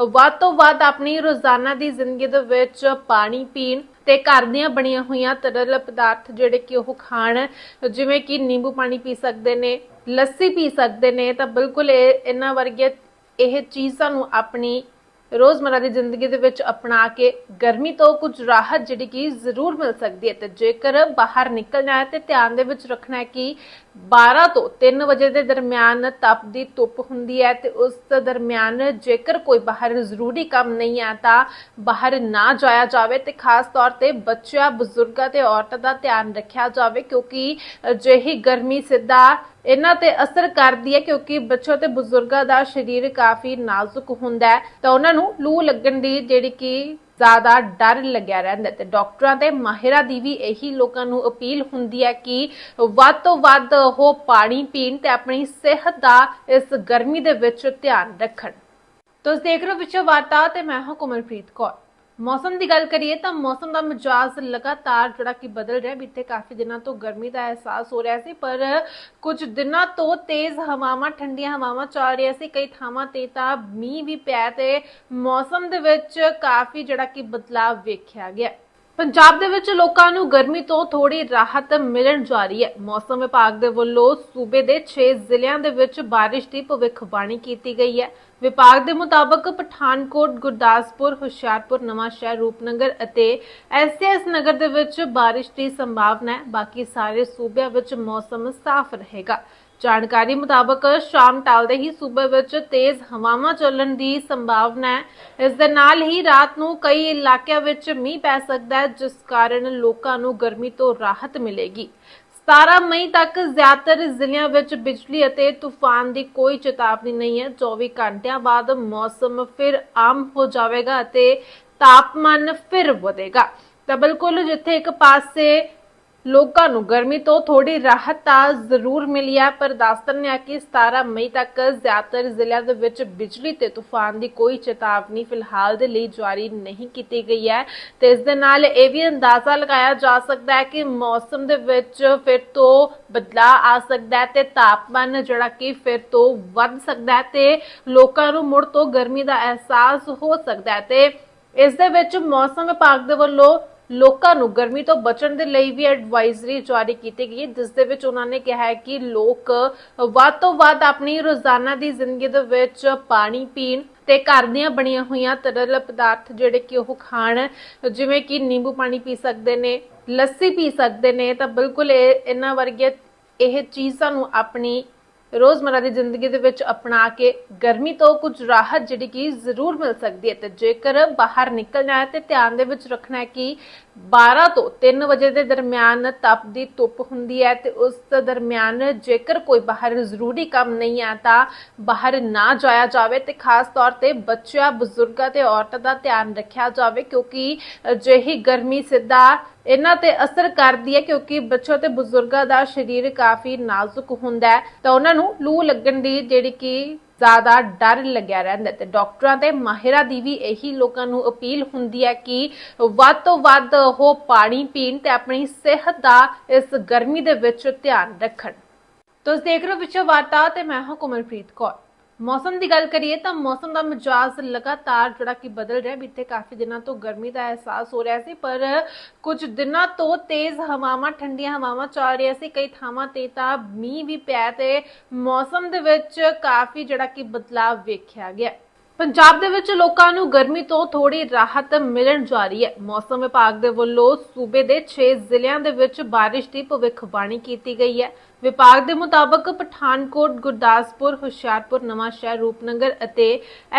ਵੱਧ ਤੋਂ ਵੱਧ ਆਪਣੀ ਰੋਜ਼ਾਨਾ ਦੀ ਜ਼ਿੰਦਗੀ ਦੇ ਵਿੱਚ ਪਾਣੀ ਪੀਣ ਤੇ ਘਰ ਦੀਆਂ ਬਣੀਆਂ ਹੋਈਆਂ ਤਰਲ ਪਦਾਰਥ ਜਿਹੜੇ ਕਿ ਉਹ ਖਾਣ, ਜਿਵੇਂ ਕਿ ਨਿੰਬੂ ਪਾਣੀ ਪੀ ਸਕਦੇ ਨੇ, ਲੱਸੀ ਪੀ ਸਕਦੇ ਨੇ, ਤਾਂ ਬਿਲਕੁਲ ਇਹਨਾਂ ਵਰਗੀਆਂ ਇਹ ਚੀਜ਼ਾਂ ਨੂੰ ਆਪਣੀ ਰੋਜਮਰਾ ਦੀ ਜ਼ਿੰਦਗੀ ਦੇ ਵਿੱਚ ਅਪਣਾ ਕੇ ਗਰਮੀ ਤੋਂ ਕੁਝ ਰਾਹਤ ਜਿਹੜੀ ਕਿ ਜ਼ਰੂਰ ਮਿਲ ਸਕਦੀ ਹੈ। ਤੇ ਜੇਕਰ ਬਾਹਰ ਨਿਕਲਣਾ ਹੈ ਤੇ ਧਿਆਨ ਦੇ ਵਿੱਚ ਰੱਖਣਾ ਹੈ ਕਿ 12 ਤੋਂ 3 ਵਜੇ ਦੇ ਦਰਮਿਆਨ ਤਪਦੀ ਧੁੱਪ ਹੁੰਦੀ ਹੈ ਤੇ ਉਸ ਦਰਮਿਆਨ ਜੇਕਰ ਕੋਈ ਬਾਹਰ ਜ਼ਰੂਰੀ ਕੰਮ ਨਹੀਂ ਹੈ ਤਾਂ ਬਾਹਰ ਨਾ ਜਾਇਆ ਜਾਵੇ ਤੇ ਖਾਸ ਤੌਰ ਤੇ ਬੱਚਿਆਂ, ਬਜ਼ੁਰਗਾਂ ਤੇ ਔਰਤਾਂ ਦਾ ਧਿਆਨ ਰੱਖਿਆ ਜਾਵੇ ਕਿਉਂਕਿ ਅਜਿਹੀ ਗਰਮੀ ਸਿੱਧਾ ਇਹਨਾਂ ਤੇ ਅਸਰ ਕਰਦੀ ਹੈ ਕਿਉਂਕਿ ਬੱਚਿਆਂ ਤੇ ਬਜ਼ੁਰਗਾਂ ਦਾ ਸਰੀਰ ਕਾਫੀ ਨਾਜ਼ੁਕ ਹੁੰਦਾ ਹੈ। ਤਾਂ ਉਹਨਾਂ ਨੂੰ ਲੂ ਲੱਗਣ ਦੀ ਜਿਹੜੀ ਕਿ ਜ਼ਿਆਦਾ ਡਰ ਲੱਗਿਆ ਰਹਿੰਦਾ ਤੇ ਡਾਕਟਰਾਂ ਤੇ ਮਾਹਿਰਾਂ ਦੀ ਵੀ ਇਹੀ ਲੋਕਾਂ ਨੂੰ ਅਪੀਲ ਹੁੰਦੀ ਹੈ ਕਿ ਵੱਧ ਤੋਂ ਵੱਧ ਉਹ ਪਾਣੀ ਪੀਣ ਤੇ ਆਪਣੀ ਸਿਹਤ ਦਾ ਇਸ ਗਰਮੀ ਦੇ ਵਿੱਚ ਧਿਆਨ ਰੱਖਣ। ਤੁਸੀਂ ਦੇਖ ਰਹੇ ਹੋ ਵਿਸ਼ਵ ਵਾਰਤਾ ਤੇ ਮੈਂ ਹਾਂ ਕੋਮਲਪ੍ਰੀਤ ਕੌਰ। ਮੌਸਮ ਦੀ ਗੱਲ ਕਰੀਏ ਤਾਂ ਮੌਸਮ ਦਾ ਮਿਜਾਜ਼ ਲਗਾਤਾਰ ਜਿਹੜਾ ਕਿ ਬਦਲ ਰਿਹਾ, ਬੀਤੇ ਕਾਫੀ ਦਿਨਾਂ ਤੋਂ ਗਰਮੀ ਦਾ ਅਹਿਸਾਸ ਹੋ ਰਿਹਾ ਸੀ, ਪਰ ਕੁਝ ਦਿਨਾਂ ਤੋਂ ਤੇਜ਼ ਹਵਾਵਾਂ, ਠੰਡੀਆਂ ਹਵਾਵਾਂ ਚੱਲ ਰਹੀਆਂ ਸੀ, ਕਈ ਥਾਵਾਂ ਤੇ ਤਾਂ ਮੀਂਹ ਵੀ ਪਿਆ ਤੇ ਮੌਸਮ ਦੇ ਵਿੱਚ ਕਾਫੀ ਜਿਹੜਾ ਕਿ ਬਦਲਾਅ ਵੇਖਿਆ ਗਿਆ। ਪੰਜਾਬ ਦੇ ਵਿੱਚ ਲੋਕਾਂ ਨੂੰ ਗਰਮੀ ਤੋਂ ਥੋੜੀ ਰਾਹਤ ਮਿਲਣ ਜਾ ਰਹੀ ਹੈ। ਮੌਸਮ ਵਿਭਾਗ ਦੇ ਵੱਲੋਂ ਸੂਬੇ ਦੇ 6 ਜ਼ਿਲ੍ਹਿਆਂ ਦੇ ਵਿੱਚ ਬਾਰਿਸ਼ ਦੀ ਭਵਿੱਖਬਾਣੀ ਕੀਤੀ ਗਈ ਹੈ। ਵਿਭਾਗ ਦੇ ਮੁਤਾਬਕ ਪਠਾਨਕੋਟ, ਗੁਰਦਾਸਪੁਰ, ਹੁਸ਼ਿਆਰਪੁਰ ਨਵਾਂ ਸ਼ਹਿਰ ਰੂਪਨਗਰ ਅਤੇ ਐਸਐਸ ਨਗਰ ਦੇ ਵਿੱਚ ਬਾਰਿਸ਼ ਦੀ ਸੰਭਾਵਨਾ ਹੈ। ਬਾਕੀ ਸਾਰੇ ਸੂਬਿਆਂ ਵਿੱਚ ਮੌਸਮ ਸਾਫ਼ ਰਹੇਗਾ। ਜਾਣਕਾਰੀ ਮੁਤਾਬਕ ਸ਼ਾਮ ਟਾਲਦੇ ਹੀ ਸੂਬੇ ਵਿੱਚ ਤੇਜ਼ ਹਵਾਵਾਂ ਚੱਲਣ ਦੀ ਸੰਭਾਵਨਾ ਹੈ। ਇਸ ਦੇ ਨਾਲ ਹੀ ਰਾਤ ਨੂੰ ਕਈ ਇਲਾਕਿਆਂ ਵਿੱਚ ਮੀਂਹ ਪੈ ਸਕਦਾ ਹੈ, ਜਿਸ ਕਾਰਨ ਲੋਕਾਂ ਨੂੰ ਗਰਮੀ ਤੋਂ ਰਾਹਤ ਮਿਲੇਗੀ। 17 ਮਈ ਤੱਕ ਜ਼ਿਆਦਾਤਰ ਜ਼ਿਲ੍ਹਿਆਂ ਵਿੱਚ ਬਿਜਲੀ ਅਤੇ ਤੂਫਾਨ ਦੀ ਕੋਈ ਚੇਤਾਵਨੀ ਨਹੀਂ ਹੈ। 24 ਘੰਟਿਆਂ ਬਾਅਦ ਮੌਸਮ ਫਿਰ ਆਮ ਹੋ ਜਾਵੇਗਾ ਅਤੇ ਤਾਪਮਾਨ ਫਿਰ ਵਧੇਗਾ। ਤਾਂ ਬਿਲਕੁਲ ਜਿੱਥੇ ਇੱਕ ਪਾਸੇ ਲੋਕਾਂ ਨੂੰ ਗਰਮੀ ਤੋਂ ਥੋੜੀ ਰਾਹਤ ਤਾਂ ਜ਼ਰੂਰ ਮਿਲੀ ਹੈ, ਪਰ ਦੱਸਣ ਨੇ ਕਿ 17 ਮਈ ਤੱਕ ਜ਼ਿਆਦਾਤਰ ਜ਼ਿਲ੍ਹਿਆਂ ਦੇ ਵਿੱਚ ਬਿਜਲੀ ਤੇ ਤੂਫਾਨ ਦੀ ਕੋਈ ਚੇਤਾਵਨੀ ਫਿਲਹਾਲ ਦੇ ਲਈ ਜਾਰੀ ਨਹੀਂ ਕੀਤੀ ਗਈ ਹੈ ਤੇ ਇਸ ਦੇ ਨਾਲ ਇਹ ਵੀ ਅੰਦਾਜ਼ਾ ਲਗਾਇਆ ਜਾ ਸਕਦਾ ਹੈ ਕਿ ਮੌਸਮ ਦੇ ਵਿੱਚ ਫਿਰ ਤੋਂ ਬਦਲਾਅ ਆ ਸਕਦਾ ਹੈ ਤੇ ਤਾਪਮਾਨ ਜਿਹੜਾ ਕਿ ਫਿਰ ਤੋਂ ਵੱਧ ਸਕਦਾ ਹੈ ਤੇ ਲੋਕਾਂ ਨੂੰ ਮੁੜ ਤੋਂ ਗਰਮੀ ਦਾ ਅਹਿਸਾਸ ਹੋ ਸਕਦਾ ਹੈ ਤੇ ਇਸ ਦੇ ਵਿੱਚ ਮੌਸਮ ਵਿਭਾਗ ਦੇ ਵੱਲੋਂ ਲੋਕਾਂ ਨੂੰ ਗਰਮੀ ਤੋਂ ਬਚਣ ਦੇ ਲਈ ਵੀ ਐਡਵਾਈਜ਼ਰੀ ਜਾਰੀ ਕੀਤੀ ਗਈ ਹੈ, ਜਿਸ ਦੇ ਵਿੱਚ ਉਹਨਾਂ ਨੇ ਕਿਹਾ ਹੈ ਕਿ ਲੋਕ ਵੱਧ ਤੋਂ ਵੱਧ ਆਪਣੀ ਰੋਜ਼ਾਨਾ ਦੀ ਜ਼ਿੰਦਗੀ ਦੇ ਵਿੱਚ ਪਾਣੀ ਪੀਣ ਤੇ ਘਰ ਦੀਆਂ ਬਣੀਆਂ ਹੋਈਆਂ ਤਰਲ ਪਦਾਰਥ ਜਿਹੜੇ ਕਿ ਉਹ ਖਾਣ, ਜਿਵੇਂ ਕਿ ਨਿੰਬੂ ਪਾਣੀ ਪੀ ਸਕਦੇ ਨੇ, ਲੱਸੀ ਪੀ ਸਕਦੇ ਨੇ, ਤਾਂ ਬਿਲਕੁਲ ਇਹ ਇਹਨਾਂ ਵਰਗੀਆਂ ਇਹ ਚੀਜ਼ਾਂ ਨੂੰ ਆਪਣੀ ਰੋਜਮਰਾ ਦੀ ਜ਼ਿੰਦਗੀ ਦੇ ਵਿੱਚ ਅਪਣਾ ਕੇ ਗਰਮੀ ਤੋਂ ਕੁਝ ਰਾਹਤ ਜਿਹੜੀ ਕਿ ਜ਼ਰੂਰ ਮਿਲ ਸਕਦੀ ਹੈ ਤੇ ਜੇਕਰ ਬਾਹਰ ਨਿਕਲਣਾ ਹੈ ਤੇ ਧਿਆਨ ਦੇ ਵਿੱਚ ਰੱਖਣਾ ਹੈ ਕਿ 12 ਤੋਂ 3 ਵਜੇ ਦੇ ਦਰਮਿਆਨ ਤਪਦੀ ਧੁੱਪ ਹੁੰਦੀ ਹੈ ਤੇ ਉਸ ਦਰਮਿਆਨ ਜੇਕਰ ਕੋਈ ਬਾਹਰ ਜ਼ਰੂਰੀ ਕੰਮ ਨਹੀਂ ਹੈ ਤਾਂ ਬਾਹਰ ਨਾ ਜਾਇਆ ਜਾਵੇ ਤੇ ਖਾਸ ਤੌਰ ਤੇ ਬੱਚਿਆਂ, ਬਜ਼ੁਰਗਾਂ ਤੇ ਔਰਤਾਂ ਦਾ ਧਿਆਨ ਰੱਖਿਆ ਜਾਵੇ ਕਿਉਂਕਿ ਅਜਿਹੀ ਗਰਮੀ ਸਿੱਧਾ ਇਹਨਾਂ ਤੇ ਅਸਰ ਕਰਦੀ ਹੈ ਕਿਉਂਕਿ ਬੱਚਿਆਂ ਤੇ ਬਜ਼ੁਰਗਾਂ ਦਾ ਸਰੀਰ ਕਾਫੀ ਨਾਜ਼ੁਕ ਹੁੰਦਾ ਹੈ ਤਾਂ ਉਹਨਾਂ ਨੂੰ ਲੂ ਲੱਗਣ ਦੀ ਜਿਹੜੀ ਕਿ ਜ਼ਿਆਦਾ ਡਰ ਲੱਗਿਆ ਰਹਿੰਦਾ ਹੈ ਤੇ ਡਾਕਟਰਾਂ ਤੇ ਮਾਹਿਰਾਂ ਦੀ ਵੀ ਇਹੀ ਲੋਕਾਂ ਨੂੰ ਅਪੀਲ ਹੁੰਦੀ ਹੈ ਕਿ ਵੱਧ ਤੋਂ ਵੱਧ ਉਹ ਪਾਣੀ ਪੀਣ ਤੇ ਆਪਣੀ ਸਿਹਤ ਦਾ ਇਸ ਗਰਮੀ ਦੇ ਵਿੱਚ ਧਿਆਨ ਰੱਖਣ। ਤੁਸੀਂ ਦੇਖ ਰਹੇ ਹੋ ਵਿਚੋ ਵਾਰਤਾ ਤੇ ਮੈਂ ਹਾਂ ਕੋਮਲਪ੍ਰੀਤ ਕੌਰ। ਮੌਸਮ ਦੀ ਗੱਲ ਕਰੀਏ ਤਾਂ ਮੌਸਮ ਦਾ ਮਿਜਾਜ਼ ਲਗਾਤਾਰ ਜਿਹੜਾ ਕਿ ਬਦਲ ਰਿਹਾ ਬੀਤੇ ਕਾਫੀ ਦਿਨਾਂ ਤੋਂ ਗਰਮੀ ਦਾ ਅਹਿਸਾਸ ਹੋ ਰਿਹਾ ਸੀ, ਪਰ ਕੁਝ ਦਿਨਾਂ ਤੋਂ ਤੇਜ਼ ਹਵਾਵਾਂ, ਠੰਡੀਆਂ ਹਵਾਵਾਂ ਚੱਲ ਰਹੀਆਂ ਸੀ, ਕਈ ਥਾਵਾਂ ਤੇ ਤਾਂ ਮੀਂਹ ਵੀ ਪਿਆ ਤੇ ਮੌਸਮ ਦੇ ਵਿੱਚ ਕਾਫੀ ਜਿਹੜਾ ਕਿ ਬਦਲਾਅ ਵੇਖਿਆ ਗਿਆ। ਪੰਜਾਬ ਦੇ ਵਿੱਚ ਲੋਕਾਂ ਨੂੰ ਗਰਮੀ ਤੋਂ ਥੋੜੀ ਰਾਹਤ ਮਿਲਣ ਜਾ ਰਹੀ ਹੈ। ਮੌਸਮ ਵਿਭਾਗ ਦੇ ਵੱਲੋਂ ਸੂਬੇ ਦੇ 6 ਜ਼ਿਲ੍ਹਿਆਂ ਦੇ ਵਿੱਚ ਬਾਰਿਸ਼ ਦੀ ਭਵਿੱਖਬਾਣੀ ਕੀਤੀ ਗਈ ਹੈ। ਵਿਭਾਗ ਦੇ ਮੁਤਾਬਕ ਪਠਾਨਕੋਟ, ਗੁਰਦਾਸਪੁਰ, ਹੁਸ਼ਿਆਰਪੁਰ ਨਵਾਂ ਸ਼ਹਿਰ ਰੂਪਨਗਰ ਅਤੇ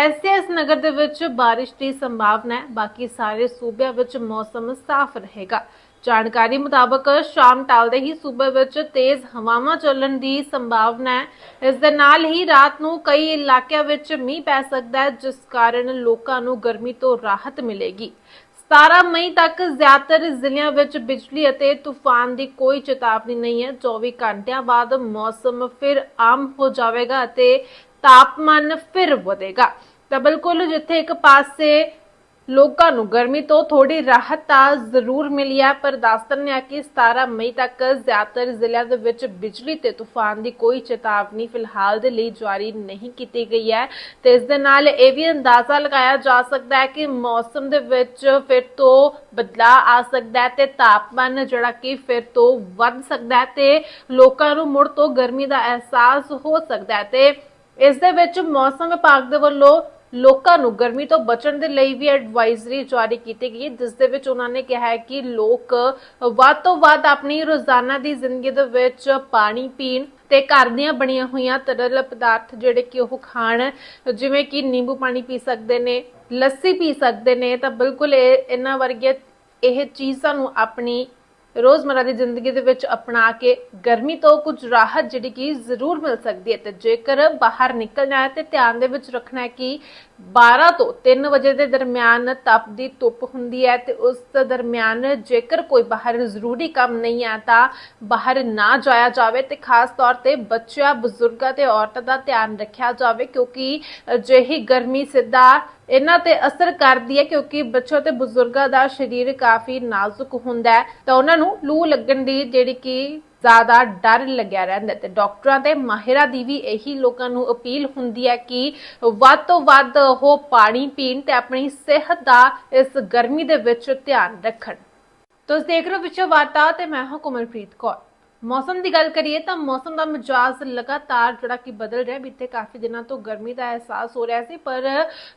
ਐਸਐਸ ਨਗਰ ਦੇ ਵਿੱਚ ਬਾਰਿਸ਼ ਦੀ ਸੰਭਾਵਨਾ ਹੈ। ਬਾਕੀ ਸਾਰੇ ਸੂਬਿਆਂ ਵਿੱਚ ਮੌਸਮ ਸਾਫ਼ ਰਹੇਗਾ। ਜਾਣਕਾਰੀ ਮੁਤਾਬਕ ਸ਼ਾਮ ਟਾਲਦੇ ਹੀ ਸੂਬੇ ਵਿੱਚ ਤੇਜ਼ ਹਵਾਵਾਂ ਚੱਲਣ ਦੀ ਸੰਭਾਵਨਾ ਹੈ। ਇਸ ਦੇ ਨਾਲ ਹੀ ਰਾਤ ਨੂੰ ਕਈ ਇਲਾਕਿਆਂ ਵਿੱਚ ਮੀਂਹ ਪੈ ਸਕਦਾ ਹੈ, ਜਿਸ ਕਾਰਨ ਲੋਕਾਂ ਨੂੰ ਗਰਮੀ ਤੋਂ ਰਾਹਤ ਮਿਲੇਗੀ। 17 ਮਈ ਤੱਕ ਜ਼ਿਆਦਾਤਰ ਜ਼ਿਲ੍ਹਿਆਂ ਵਿੱਚ ਬਿਜਲੀ ਅਤੇ ਤੂਫਾਨ ਦੀ ਕੋਈ ਚੇਤਾਵਨੀ ਨਹੀਂ ਹੈ। 24 ਘੰਟਿਆਂ ਬਾਅਦ ਮੌਸਮ ਫਿਰ ਆਮ ਹੋ ਜਾਵੇਗਾ ਅਤੇ ਤਾਪਮਾਨ ਫਿਰ ਵਧੇਗਾ। ਤਾਂ ਬਿਲਕੁਲ ਜਿੱਥੇ ਇੱਕ ਪਾਸੇ ਲੋਕਾਂ ਨੂੰ ਗਰਮੀ ਤੋਂ ਥੋੜੀ ਰਾਹਤ ਤਾਂ ਜ਼ਰੂਰ ਮਿਲੀ ਹੈ, ਪਰ ਦੱਸ ਦਿੰਦੇ ਹਾਂ ਕਿ 17 ਮਈ ਤੱਕ ਜ਼ਿਆਦਾਤਰ ਜ਼ਿਲ੍ਹਿਆਂ ਦੇ ਵਿੱਚ ਬਿਜਲੀ ਤੇ ਤੂਫਾਨ ਦੀ ਕੋਈ ਚੇਤਾਵਨੀ ਫਿਲਹਾਲ ਦੇ ਲਈ ਜਾਰੀ ਨਹੀਂ ਕੀਤੀ ਗਈ ਹੈ ਤੇ ਇਸ ਦੇ ਨਾਲ ਇਹ ਵੀ ਅੰਦਾਜ਼ਾ ਲਗਾਇਆ ਜਾ ਸਕਦਾ ਹੈ ਕਿ ਮੌਸਮ ਦੇ ਵਿੱਚ ਫਿਰ ਤੋਂ ਬਦਲਾਅ ਆ ਸਕਦਾ ਹੈ ਤੇ ਤਾਪਮਾਨ ਜਿਹੜਾ ਕਿ ਫਿਰ ਤੋਂ ਵੱਧ ਸਕਦਾ ਹੈ ਤੇ ਲੋਕਾਂ ਨੂੰ ਮੁੜ ਤੋਂ ਗਰਮੀ ਦਾ ਅਹਿਸਾਸ ਹੋ ਸਕਦਾ ਹੈ ਤੇ ਇਸ ਦੇ ਵਿੱਚ ਮੌਸਮ ਵਿਭਾਗ ਦੇ ਵੱਲੋਂ ਲੋਕਾਂ ਨੂੰ ਗਰਮੀ ਤੋਂ ਬਚਣ ਦੇ ਲਈ ਵੀ ਐਡਵਾਈਜ਼ਰੀ ਜਾਰੀ ਕੀਤੀ ਗਈ ਹੈ, ਜਿਸ ਦੇ ਵਿੱਚ ਉਹਨਾਂ ਨੇ ਕਿਹਾ ਹੈ ਕਿ ਲੋਕ ਵੱਧ ਤੋਂ ਵੱਧ ਆਪਣੀ ਰੋਜ਼ਾਨਾ ਦੀ ਜ਼ਿੰਦਗੀ ਦੇ ਵਿੱਚ ਪਾਣੀ ਪੀਣ ਤੇ ਘਰ ਦੀਆਂ ਬਣੀਆਂ ਹੋਈਆਂ ਤਰਲ ਪਦਾਰਥ ਜਿਹੜੇ ਕਿ ਉਹ ਖਾਣ, ਜਿਵੇਂ ਕਿ ਨਿੰਬੂ ਪਾਣੀ ਪੀ ਸਕਦੇ ਨੇ, ਲੱਸੀ ਪੀ ਸਕਦੇ ਨੇ, ਤਾਂ ਬਿਲਕੁਲ ਇਹ ਇਹਨਾਂ ਵਰਗੀਆਂ ਇਹ ਚੀਜ਼ਾਂ ਸਾਨੂੰ ਆਪਣੀ ਰੋਜ਼ਮਰਰਾ ਦੀ ਜ਼ਿੰਦਗੀ ਦੇ ਵਿੱਚ ਅਪਣਾ ਕੇ ਗਰਮੀ ਤੋਂ ਕੁਝ ਰਾਹਤ ਜਿਹੜੀ ਕਿ ਜ਼ਰੂਰ ਮਿਲ ਸਕਦੀ ਹੈ। ਤੇ ਜੇਕਰ ਬਾਹਰ ਨਿਕਲਣਾ ਹੈ ਤੇ ਧਿਆਨ ਦੇ ਵਿੱਚ ਰੱਖਣਾ ਹੈ ਕਿ 12 ਤੋਂ 3 ਵਜੇ ਦੇ ਦਰਮਿਆਨ ਤਪਦੀ ਧੁੱਪ ਹੁੰਦੀ ਹੈ ਤੇ ਉਸ ਦਰਮਿਆਨ ਜੇਕਰ ਕੋਈ ਬਾਹਰ ਜ਼ਰੂਰੀ ਕੰਮ ਨਹੀਂ ਹੈ ਤਾਂ ਬਾਹਰ ਨਾ ਜਾਇਆ ਜਾਵੇ ਤੇ ਖਾਸ ਤੌਰ ਤੇ ਬੱਚਿਆਂ, ਬਜ਼ੁਰਗਾਂ ਤੇ ਔਰਤਾਂ ਦਾ ਧਿਆਨ ਰੱਖਿਆ ਜਾਵੇ ਕਿਉਂਕਿ ਅਜਿਹੀ ਗਰਮੀ ਸਿੱਧਾ ਇਹਨਾਂ ਤੇ ਅਸਰ ਕਰਦੀ ਹੈ ਕਿਉਂਕਿ ਬੱਚਿਆਂ ਤੇ ਬਜ਼ੁਰਗਾਂ ਦਾ ਸਰੀਰ ਕਾਫੀ ਨਾਜ਼ੁਕ ਹੁੰਦਾ ਹੈ। ਤਾਂ ਉਹਨਾਂ ਨੂੰ ਲੂ ਲੱਗਣ ਦੀ ਜਿਹੜੀ ਕਿ ਜ਼ਿਆਦਾ ਡਰ ਲੱਗਿਆ ਰਹਿੰਦਾ ਹੈ ਤੇ ਡਾਕਟਰਾਂ ਤੇ ਮਾਹਿਰਾਂ ਦੀ ਵੀ ਇਹੀ ਲੋਕਾਂ ਨੂੰ ਅਪੀਲ ਹੁੰਦੀ ਹੈ ਕਿ ਵੱਧ ਤੋਂ ਵੱਧ ਉਹ ਪਾਣੀ ਪੀਣ ਤੇ ਆਪਣੀ ਸਿਹਤ ਦਾ ਇਸ ਗਰਮੀ ਦੇ ਵਿੱਚ ਧਿਆਨ ਰੱਖਣ। ਤੁਸੀਂ ਦੇਖ ਰਹੇ ਹੋ ਵਿਚੋ ਵਾਰਤਾ ਤੇ ਮੈਂ ਹਾਂ ਕੋਮਲਪ੍ਰੀਤ ਕੌਰ। ਮੌਸਮ ਦੀ ਗੱਲ ਕਰੀਏ ਤਾਂ ਮੌਸਮ ਦਾ ਮਿਜਾਜ਼ ਲਗਾਤਾਰ ਜਿਹੜਾ ਕਿ ਬਦਲ ਰਿਹਾ, ਬੀਤੇ ਕਾਫੀ ਦਿਨਾਂ ਤੋਂ ਗਰਮੀ ਦਾ ਅਹਿਸਾਸ ਹੋ ਰਿਹਾ ਸੀ, ਪਰ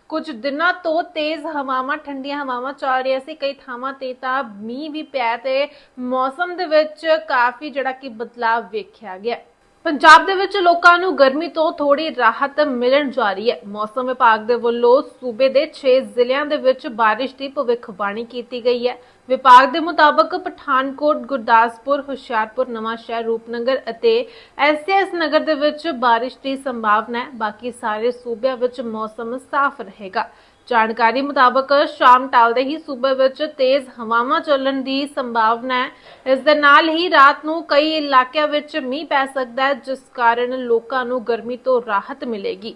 ਕੁਝ ਦਿਨਾਂ ਤੋਂ ਤੇਜ਼ ਹਵਾਵਾਂ, ਠੰਡੀਆਂ ਹਵਾਵਾਂ ਚੱਲ ਰਹੀਆਂ ਸੀ, ਕਈ ਥਾਵਾਂ ਤੇ ਤਾਂ ਮੀਂਹ ਵੀ ਪਿਆ ਤੇ ਮੌਸਮ ਦੇ ਵਿੱਚ ਕਾਫੀ ਜਿਹੜਾ ਕਿ ਬਦਲਾਅ ਵੇਖਿਆ ਗਿਆ। ਪੰਜਾਬ ਦੇ ਵਿੱਚ ਲੋਕਾਂ ਨੂੰ ਗਰਮੀ ਤੋਂ ਥੋੜੀ ਰਾਹਤ ਮਿਲਣ ਜਾ ਰਹੀ ਹੈ। ਮੌਸਮ ਵਿਭਾਗ ਦੇ ਵੱਲੋਂ ਸੂਬੇ ਦੇ 6 ਜ਼ਿਲ੍ਹਿਆਂ ਦੇ ਵਿੱਚ ਬਾਰਿਸ਼ ਦੀ ਭਵਿੱਖਬਾਣੀ ਕੀਤੀ ਗਈ ਹੈ। ਵਿਭਾਗ ਦੇ ਮੁਤਾਬਕ ਪਠਾਨਕੋਟ, ਗੁਰਦਾਸਪੁਰ, ਹੁਸ਼ਿਆਰਪੁਰ, ਨਵਾਂ ਸ਼ਹਿਰ, ਰੂਪਨਗਰ ਅਤੇ ਐਸਐਸ ਨਗਰ ਦੇ ਵਿੱਚ ਬਾਰਿਸ਼ ਦੀ ਸੰਭਾਵਨਾ ਹੈ। ਬਾਕੀ ਸਾਰੇ ਸੂਬਿਆਂ ਵਿੱਚ ਮੌਸਮ ਸਾਫ਼ ਰਹੇਗਾ। ਜਾਣਕਾਰੀ ਮੁਤਾਬਕ ਸ਼ਾਮ ਟਾਲਦੇ ਹੀ ਸੂਬੇ ਵਿੱਚ ਤੇਜ਼ ਹਵਾਵਾਂ ਚੱਲਣ ਦੀ ਸੰਭਾਵਨਾ ਹੈ। ਇਸ ਦੇ ਨਾਲ ਹੀ ਰਾਤ ਨੂੰ ਕਈ ਇਲਾਕਿਆਂ ਵਿੱਚ ਮੀਂਹ ਪੈ ਸਕਦਾ ਹੈ, ਜਿਸ ਕਾਰਨ ਲੋਕਾਂ ਨੂੰ ਗਰਮੀ ਤੋਂ ਰਾਹਤ ਮਿਲੇਗੀ।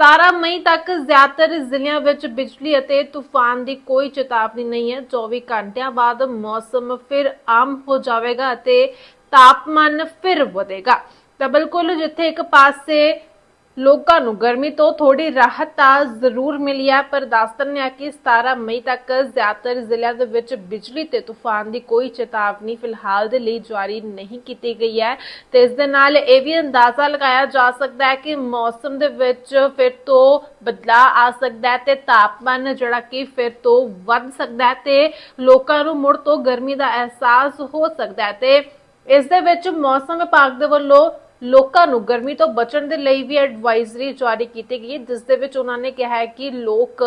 17 ਮਈ ਤੱਕ ਜ਼ਿਆਦਾਤਰ ਜ਼ਿਲ੍ਹਿਆਂ ਵਿੱਚ ਬਿਜਲੀ ਅਤੇ ਤੂਫਾਨ ਦੀ ਕੋਈ ਚੇਤਾਵਨੀ ਨਹੀਂ ਹੈ। 24 ਘੰਟਿਆਂ ਬਾਅਦ ਮੌਸਮ ਫਿਰ ਆਮ ਹੋ ਜਾਵੇਗਾ ਅਤੇ ਤਾਪਮਾਨ ਫਿਰ ਵਧੇਗਾ। ਤਾਂ ਬਿਲਕੁਲ ਜਿੱਥੇ ਇੱਕ ਪਾਸੇ ਲੋਕਾਂ ਨੂੰ ਗਰਮੀ ਤੋਂ ਥੋੜੀ ਰਾਹਤ ਤਾਂ ਜ਼ਰੂਰ ਮਿਲੀ ਹੈ, ਪਰ ਦੱਸ ਦਿੰਦੇ ਹਾਂ ਕਿ 17 ਮਈ ਤੱਕ ਜ਼ਿਆਦਾਤਰ ਜ਼ਿਲ੍ਹਿਆਂ ਦੇ ਵਿੱਚ ਬਿਜਲੀ ਤੇ ਤੂਫਾਨ ਦੀ ਕੋਈ ਚੇਤਾਵਨੀ ਫਿਲਹਾਲ ਦੇ ਲਈ ਜਾਰੀ ਨਹੀਂ ਕੀਤੀ ਗਈ ਹੈ ਤੇ ਇਸ ਦੇ ਨਾਲ ਇਹ ਵੀ ਅੰਦਾਜ਼ਾ ਲਗਾਇਆ ਜਾ ਸਕਦਾ ਹੈ ਕਿ ਮੌਸਮ ਦੇ ਵਿੱਚ ਫਿਰ ਤੋਂ ਬਦਲਾਅ ਆ ਸਕਦਾ ਹੈ ਤੇ ਤਾਪਮਾਨ ਜਿਹੜਾ ਕਿ ਫਿਰ ਤੋਂ ਵੱਧ ਸਕਦਾ ਹੈ ਤੇ ਲੋਕਾਂ ਨੂੰ ਮੁੜ ਤੋਂ ਗਰਮੀ ਦਾ ਅਹਿਸਾਸ ਹੋ ਸਕਦਾ ਹੈ ਤੇ ਇਸ ਦੇ ਵਿੱਚ ਮੌਸਮ ਵਿਭਾਗ ਦੇ ਵੱਲੋਂ ਲੋਕਾਂ ਨੂੰ ਗਰਮੀ ਤੋਂ ਬਚਣ ਦੇ ਲਈ ਵੀ ਐਡਵਾਈਜ਼ਰੀ ਜਾਰੀ ਕੀਤੀ ਗਈ ਹੈ, ਜਿਸ ਦੇ ਵਿੱਚ ਉਹਨਾਂ ਨੇ ਕਿਹਾ ਹੈ ਕਿ ਲੋਕ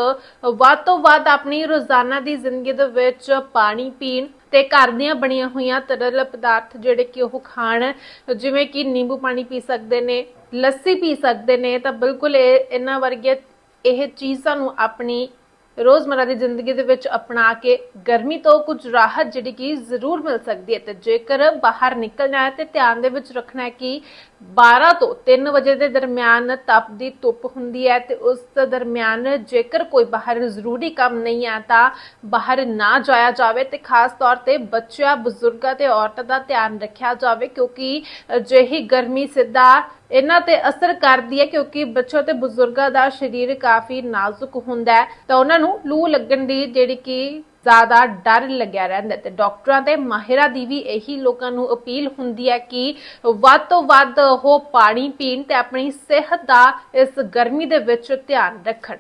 ਵੱਧ ਤੋਂ ਵੱਧ ਆਪਣੀ ਰੋਜ਼ਾਨਾ ਦੀ ਜ਼ਿੰਦਗੀ ਦੇ ਵਿੱਚ ਪਾਣੀ ਪੀਣ ਤੇ ਘਰ ਦੀਆਂ ਬਣੀਆਂ ਹੋਈਆਂ ਤਰਲ ਪਦਾਰਥ ਜਿਹੜੇ ਕਿ ਉਹ ਖਾਣ, ਜਿਵੇਂ ਕਿ ਨਿੰਬੂ ਪਾਣੀ ਪੀ ਸਕਦੇ ਨੇ, ਲੱਸੀ ਪੀ ਸਕਦੇ ਨੇ, ਤਾਂ ਬਿਲਕੁਲ ਇਹ ਇਹਨਾਂ ਵਰਗੀਆਂ ਇਹ ਚੀਜ਼ ਸਾਨੂੰ ਆਪਣੀ ਰੋਜ਼ਮਰਾ ਦੀ ਜ਼ਿੰਦਗੀ ਦੇ ਵਿੱਚ ਅਪਣਾ ਕੇ ਗਰਮੀ ਤੋਂ ਕੁਝ ਰਾਹਤ ਜਿਹੜੀ ਕਿ ਜ਼ਰੂਰ ਮਿਲ ਸਕਦੀ ਹੈ। ਤੇ ਜੇਕਰ ਬਾਹਰ ਨਿਕਲਣਾ ਹੈ ਤੇ ਧਿਆਨ ਦੇ ਵਿੱਚ ਰੱਖਣਾ ਹੈ ਕਿ 12 ਤੋਂ 3 ਵਜੇ ਦੇ ਦਰਮਿਆਨ ਤਪਦੀ ਧੁੱਪ ਹੁੰਦੀ ਹੈ ਤੇ ਉਸ ਦਰਮਿਆਨ ਜੇਕਰ ਕੋਈ ਬਾਹਰ ਜ਼ਰੂਰੀ ਕੰਮ ਨਹੀਂ ਹੈ ਤਾਂ ਬਾਹਰ ਨਾ ਜਾਇਆ ਜਾਵੇ ਤੇ ਖਾਸ ਤੌਰ ਤੇ ਬੱਚਿਆਂ, ਬਜ਼ੁਰਗਾਂ ਤੇ ਔਰਤਾਂ ਦਾ ਧਿਆਨ ਰੱਖਿਆ ਜਾਵੇ ਕਿਉਂਕਿ ਅਜਿਹੀ ਗਰਮੀ ਸਿੱਧਾ ਇਹਨਾਂ ਤੇ ਅਸਰ ਕਰਦੀ ਹੈ ਕਿਉਂਕਿ ਬੱਚਿਆਂ ਤੇ ਬਜ਼ੁਰਗਾਂ ਦਾ ਸਰੀਰ ਕਾਫੀ ਨਾਜ਼ੁਕ ਹੁੰਦਾ ਹੈ। ਤਾਂ ਉਹਨਾਂ ਨੂੰ ਲੂ ਲੱਗਣ ਦੀ ਜਿਹੜੀ ਕਿ ਜ਼ਿਆਦਾ ਡਰ ਲੱਗਿਆ ਰਹਿੰਦਾ ਹੈ ਤੇ ਡਾਕਟਰਾਂ ਤੇ ਮਾਹਿਰਾਂ ਦੀ ਵੀ ਇਹੀ ਲੋਕਾਂ ਨੂੰ ਅਪੀਲ ਹੁੰਦੀ ਹੈ ਕਿ ਵੱਧ ਤੋਂ ਵੱਧ ਉਹ ਪਾਣੀ ਪੀਣ ਤੇ ਆਪਣੀ ਸਿਹਤ ਦਾ ਇਸ ਗਰਮੀ ਦੇ ਵਿੱਚ ਧਿਆਨ ਰੱਖਣ।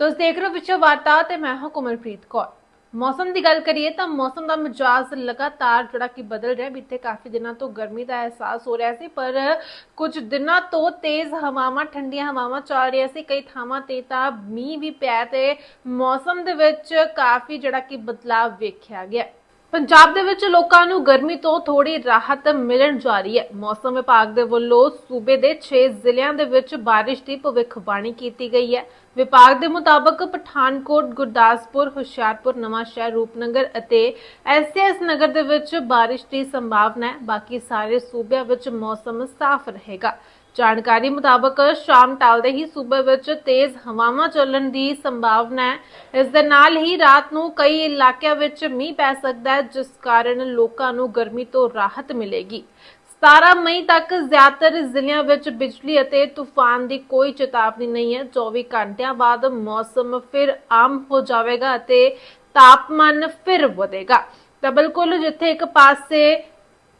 ਤੁਸੀਂ ਦੇਖ ਰਹੇ ਹੋ ਵਿਸ਼ਵ ਵਾਰਤਾ ਤੇ ਮੈਂ ਹਾਂ ਕੋਮਲਪ੍ਰੀਤ ਕੌਰ। ਮੌਸਮ ਦੀ ਗੱਲ ਕਰੀਏ ਤਾਂ ਮੌਸਮ ਦਾ ਮਿਜਾਜ਼ ਲਗਾਤਾਰ ਜਿਹੜਾ ਕਿ ਬਦਲ ਰਿਹਾ, ਬੀਤੇ ਕਾਫੀ ਦਿਨਾਂ ਤੋਂ ਗਰਮੀ ਦਾ ਅਹਿਸਾਸ ਹੋ ਰਿਹਾ ਸੀ, ਪਰ ਕੁਝ ਦਿਨਾਂ ਤੋਂ ਤੇਜ਼ ਹਵਾਵਾਂ, ਠੰਡੀਆਂ ਹਵਾਵਾਂ ਚੱਲ ਰਹੀਆਂ ਸੀ, ਕਈ ਥਾਵਾਂ ਤੇ ਤਾਂ ਮੀਂਹ ਵੀ ਪਿਆ ਤੇ ਮੌਸਮ ਦੇ ਵਿੱਚ ਕਾਫੀ ਜਿਹੜਾ ਕਿ ਬਦਲਾਅ ਵੇਖਿਆ ਗਿਆ। ਪੰਜਾਬ ਦੇ ਵਿੱਚ ਲੋਕਾਂ ਨੂੰ ਗਰਮੀ ਤੋਂ ਥੋੜੀ ਰਾਹਤ ਮਿਲਣ ਜਾ ਰਹੀ ਹੈ। ਮੌਸਮ ਵਿਭਾਗ ਦੇ ਵੱਲੋਂ ਸੂਬੇ ਦੇ 6 ਜ਼ਿਲ੍ਹਿਆਂ ਦੇ ਵਿੱਚ ਬਾਰਿਸ਼ ਦੀ ਭਵਿੱਖਬਾਣੀ ਕੀਤੀ ਗਈ ਹੈ। ਵਿਭਾਗ ਦੇ ਮੁਤਾਬਕ ਪਠਾਨਕੋਟ, ਗੁਰਦਾਸਪੁਰ, ਹੁਸ਼ਿਆਰਪੁਰ ਨਵਾਂ ਸ਼ਹਿਰ ਰੂਪਨਗਰ ਅਤੇ ਐਸਐਸ ਨਗਰ ਦੇ ਵਿੱਚ ਬਾਰਿਸ਼ ਦੀ ਸੰਭਾਵਨਾ ਹੈ। ਬਾਕੀ ਸਾਰੇ ਸੂਬਿਆਂ ਵਿੱਚ ਮੌਸਮ ਸਾਫ਼ ਰਹੇਗਾ। ਜਾਣਕਾਰੀ ਮੁਤਾਬਕ ਸ਼ਾਮ ਟਾਲਦੇ ਹੀ ਸੂਬੇ ਵਿੱਚ ਤੇਜ਼ ਹਵਾਵਾਂ ਚੱਲਣ ਦੀ ਸੰਭਾਵਨਾ ਹੈ। ਇਸ ਦੇ ਨਾਲ ਹੀ ਰਾਤ ਨੂੰ ਕਈ ਇਲਾਕਿਆਂ ਵਿੱਚ ਮੀਂਹ ਪੈ ਸਕਦਾ ਹੈ, ਜਿਸ ਕਾਰਨ ਲੋਕਾਂ ਨੂੰ ਗਰਮੀ ਤੋਂ ਰਾਹਤ ਮਿਲੇਗੀ। 17 ਮਈ ਤੱਕ ਜ਼ਿਆਦਾਤਰ ਜ਼ਿਲ੍ਹਿਆਂ ਵਿੱਚ ਬਿਜਲੀ ਅਤੇ ਤੂਫਾਨ ਦੀ ਕੋਈ ਚੇਤਾਵਨੀ ਨਹੀਂ ਹੈ। 24 ਘੰਟਿਆਂ ਬਾਅਦ ਮੌਸਮ ਫਿਰ ਆਮ ਹੋ ਜਾਵੇਗਾ ਅਤੇ ਤਾਪਮਾਨ ਫਿਰ ਵਧੇਗਾ। ਤਾਂ ਬਿਲਕੁਲ ਜਿੱਥੇ ਇੱਕ ਪਾਸੇ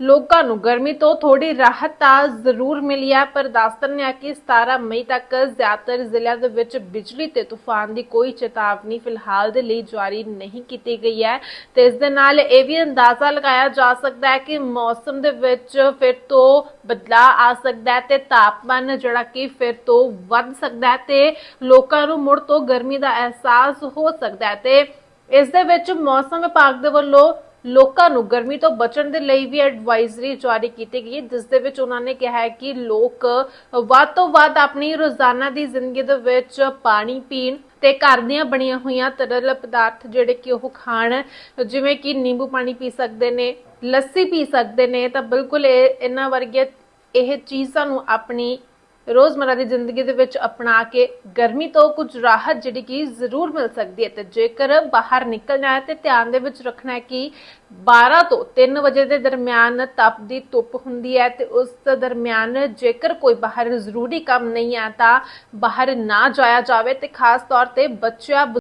ਲੋਕਾਂ ਨੂੰ ਗਰਮੀ ਤੋਂ ਥੋੜੀ ਰਾਹਤ ਤਾਂ ਜ਼ਰੂਰ ਮਿਲੀ ਹੈ, ਪਰ ਦੱਸ ਦਿੰਦੇ ਹਾਂ ਕਿ 17 ਮਈ ਤੱਕ ਜ਼ਿਆਦਾਤਰ ਜ਼ਿਲ੍ਹਿਆਂ ਦੇ ਵਿੱਚ ਬਿਜਲੀ ਤੇ ਤੂਫਾਨ ਦੀ ਕੋਈ ਚੇਤਾਵਨੀ ਫਿਲਹਾਲ ਦੇ ਲਈ ਜਾਰੀ ਨਹੀਂ ਕੀਤੀ ਗਈ ਹੈ ਤੇ ਇਸ ਦੇ ਨਾਲ ਇਹ ਵੀ ਅੰਦਾਜ਼ਾ ਲਗਾਇਆ ਜਾ ਸਕਦਾ ਹੈ ਕਿ ਮੌਸਮ ਦੇ ਵਿੱਚ ਫਿਰ ਤੋਂ ਬਦਲਾਅ ਆ ਸਕਦਾ ਹੈ ਤੇ ਤਾਪਮਾਨ ਜਿਹੜਾ ਕਿ ਫਿਰ ਤੋਂ ਵੱਧ ਸਕਦਾ ਹੈ ਤੇ ਲੋਕਾਂ ਨੂੰ ਮੁੜ ਤੋਂ ਗਰਮੀ ਦਾ ਅਹਿਸਾਸ ਹੋ ਸਕਦਾ ਹੈ ਤੇ ਇਸ ਦੇ ਵਿੱਚ ਮੌਸਮ ਵਿਭਾਗ ਦੇ ਵੱਲੋਂ ਲੋਕਾਂ ਨੂੰ ਗਰਮੀ ਤੋਂ ਬਚਣ ਦੇ ਲਈ ਵੀ ਐਡਵਾਈਜ਼ਰੀ ਜਾਰੀ ਕੀਤੀ ਗਈ ਹੈ, ਜਿਸ ਦੇ ਵਿੱਚ ਉਹਨਾਂ ਨੇ ਕਿਹਾ ਹੈ ਕਿ ਲੋਕ ਵੱਧ ਤੋਂ ਵੱਧ ਆਪਣੀ ਰੋਜ਼ਾਨਾ ਦੀ ਜ਼ਿੰਦਗੀ ਦੇ ਵਿੱਚ ਪਾਣੀ ਪੀਣ ਤੇ ਘਰ ਦੀਆਂ ਬਣੀਆਂ ਹੋਈਆਂ ਤਰਲ ਪਦਾਰਥ ਜਿਹੜੇ ਕਿ ਉਹ ਖਾਣ, ਜਿਵੇਂ ਕਿ ਨਿੰਬੂ ਪਾਣੀ ਪੀ ਸਕਦੇ ਨੇ, ਲੱਸੀ ਪੀ ਸਕਦੇ ਨੇ, ਤਾਂ ਬਿਲਕੁਲ ਇਹ ਇਹਨਾਂ ਵਰਗੀਆਂ ਇਹ ਚੀਜ਼ਾਂ ਨੂੰ ਆਪਣੀ ਰੋਜ਼ਮਰਾ ਦੀ ਜ਼ਿੰਦਗੀ ਦੇ ਵਿੱਚ ਅਪਣਾ ਕੇ ਗਰਮੀ ਤੋਂ ਕੁਝ ਰਾਹਤ ਜਿਹੜੀ ਕਿ ਜ਼ਰੂਰ ਮਿਲ ਸਕਦੀ ਹੈ। ਤੇ ਜੇਕਰ ਬਾਹਰ ਨਿਕਲਣਾ ਹੈ ਤੇ ਧਿਆਨ ਦੇ ਵਿੱਚ ਰੱਖਣਾ ਹੈ ਕਿ 12 ਤੋਂ 3 ਵਜੇ ਦੇ ਦਰਮਿਆਨ ਤਪਦੀ ਧੁੱਪ ਹੁੰਦੀ ਹੈ ਤੇ ਉਸ ਦਰਮਿਆਨ ਜੇਕਰ ਕੋਈ ਬਾਹਰ ਜ਼ਰੂਰੀ ਕੰਮ ਨਹੀਂ ਹੈ ਤਾਂ ਬਾਹਰ ਨਾ ਜਾਇਆ ਜਾਵੇ ਤੇ ਖਾਸ ਤੌਰ ਤੇ ਬੱਚਿਆਂ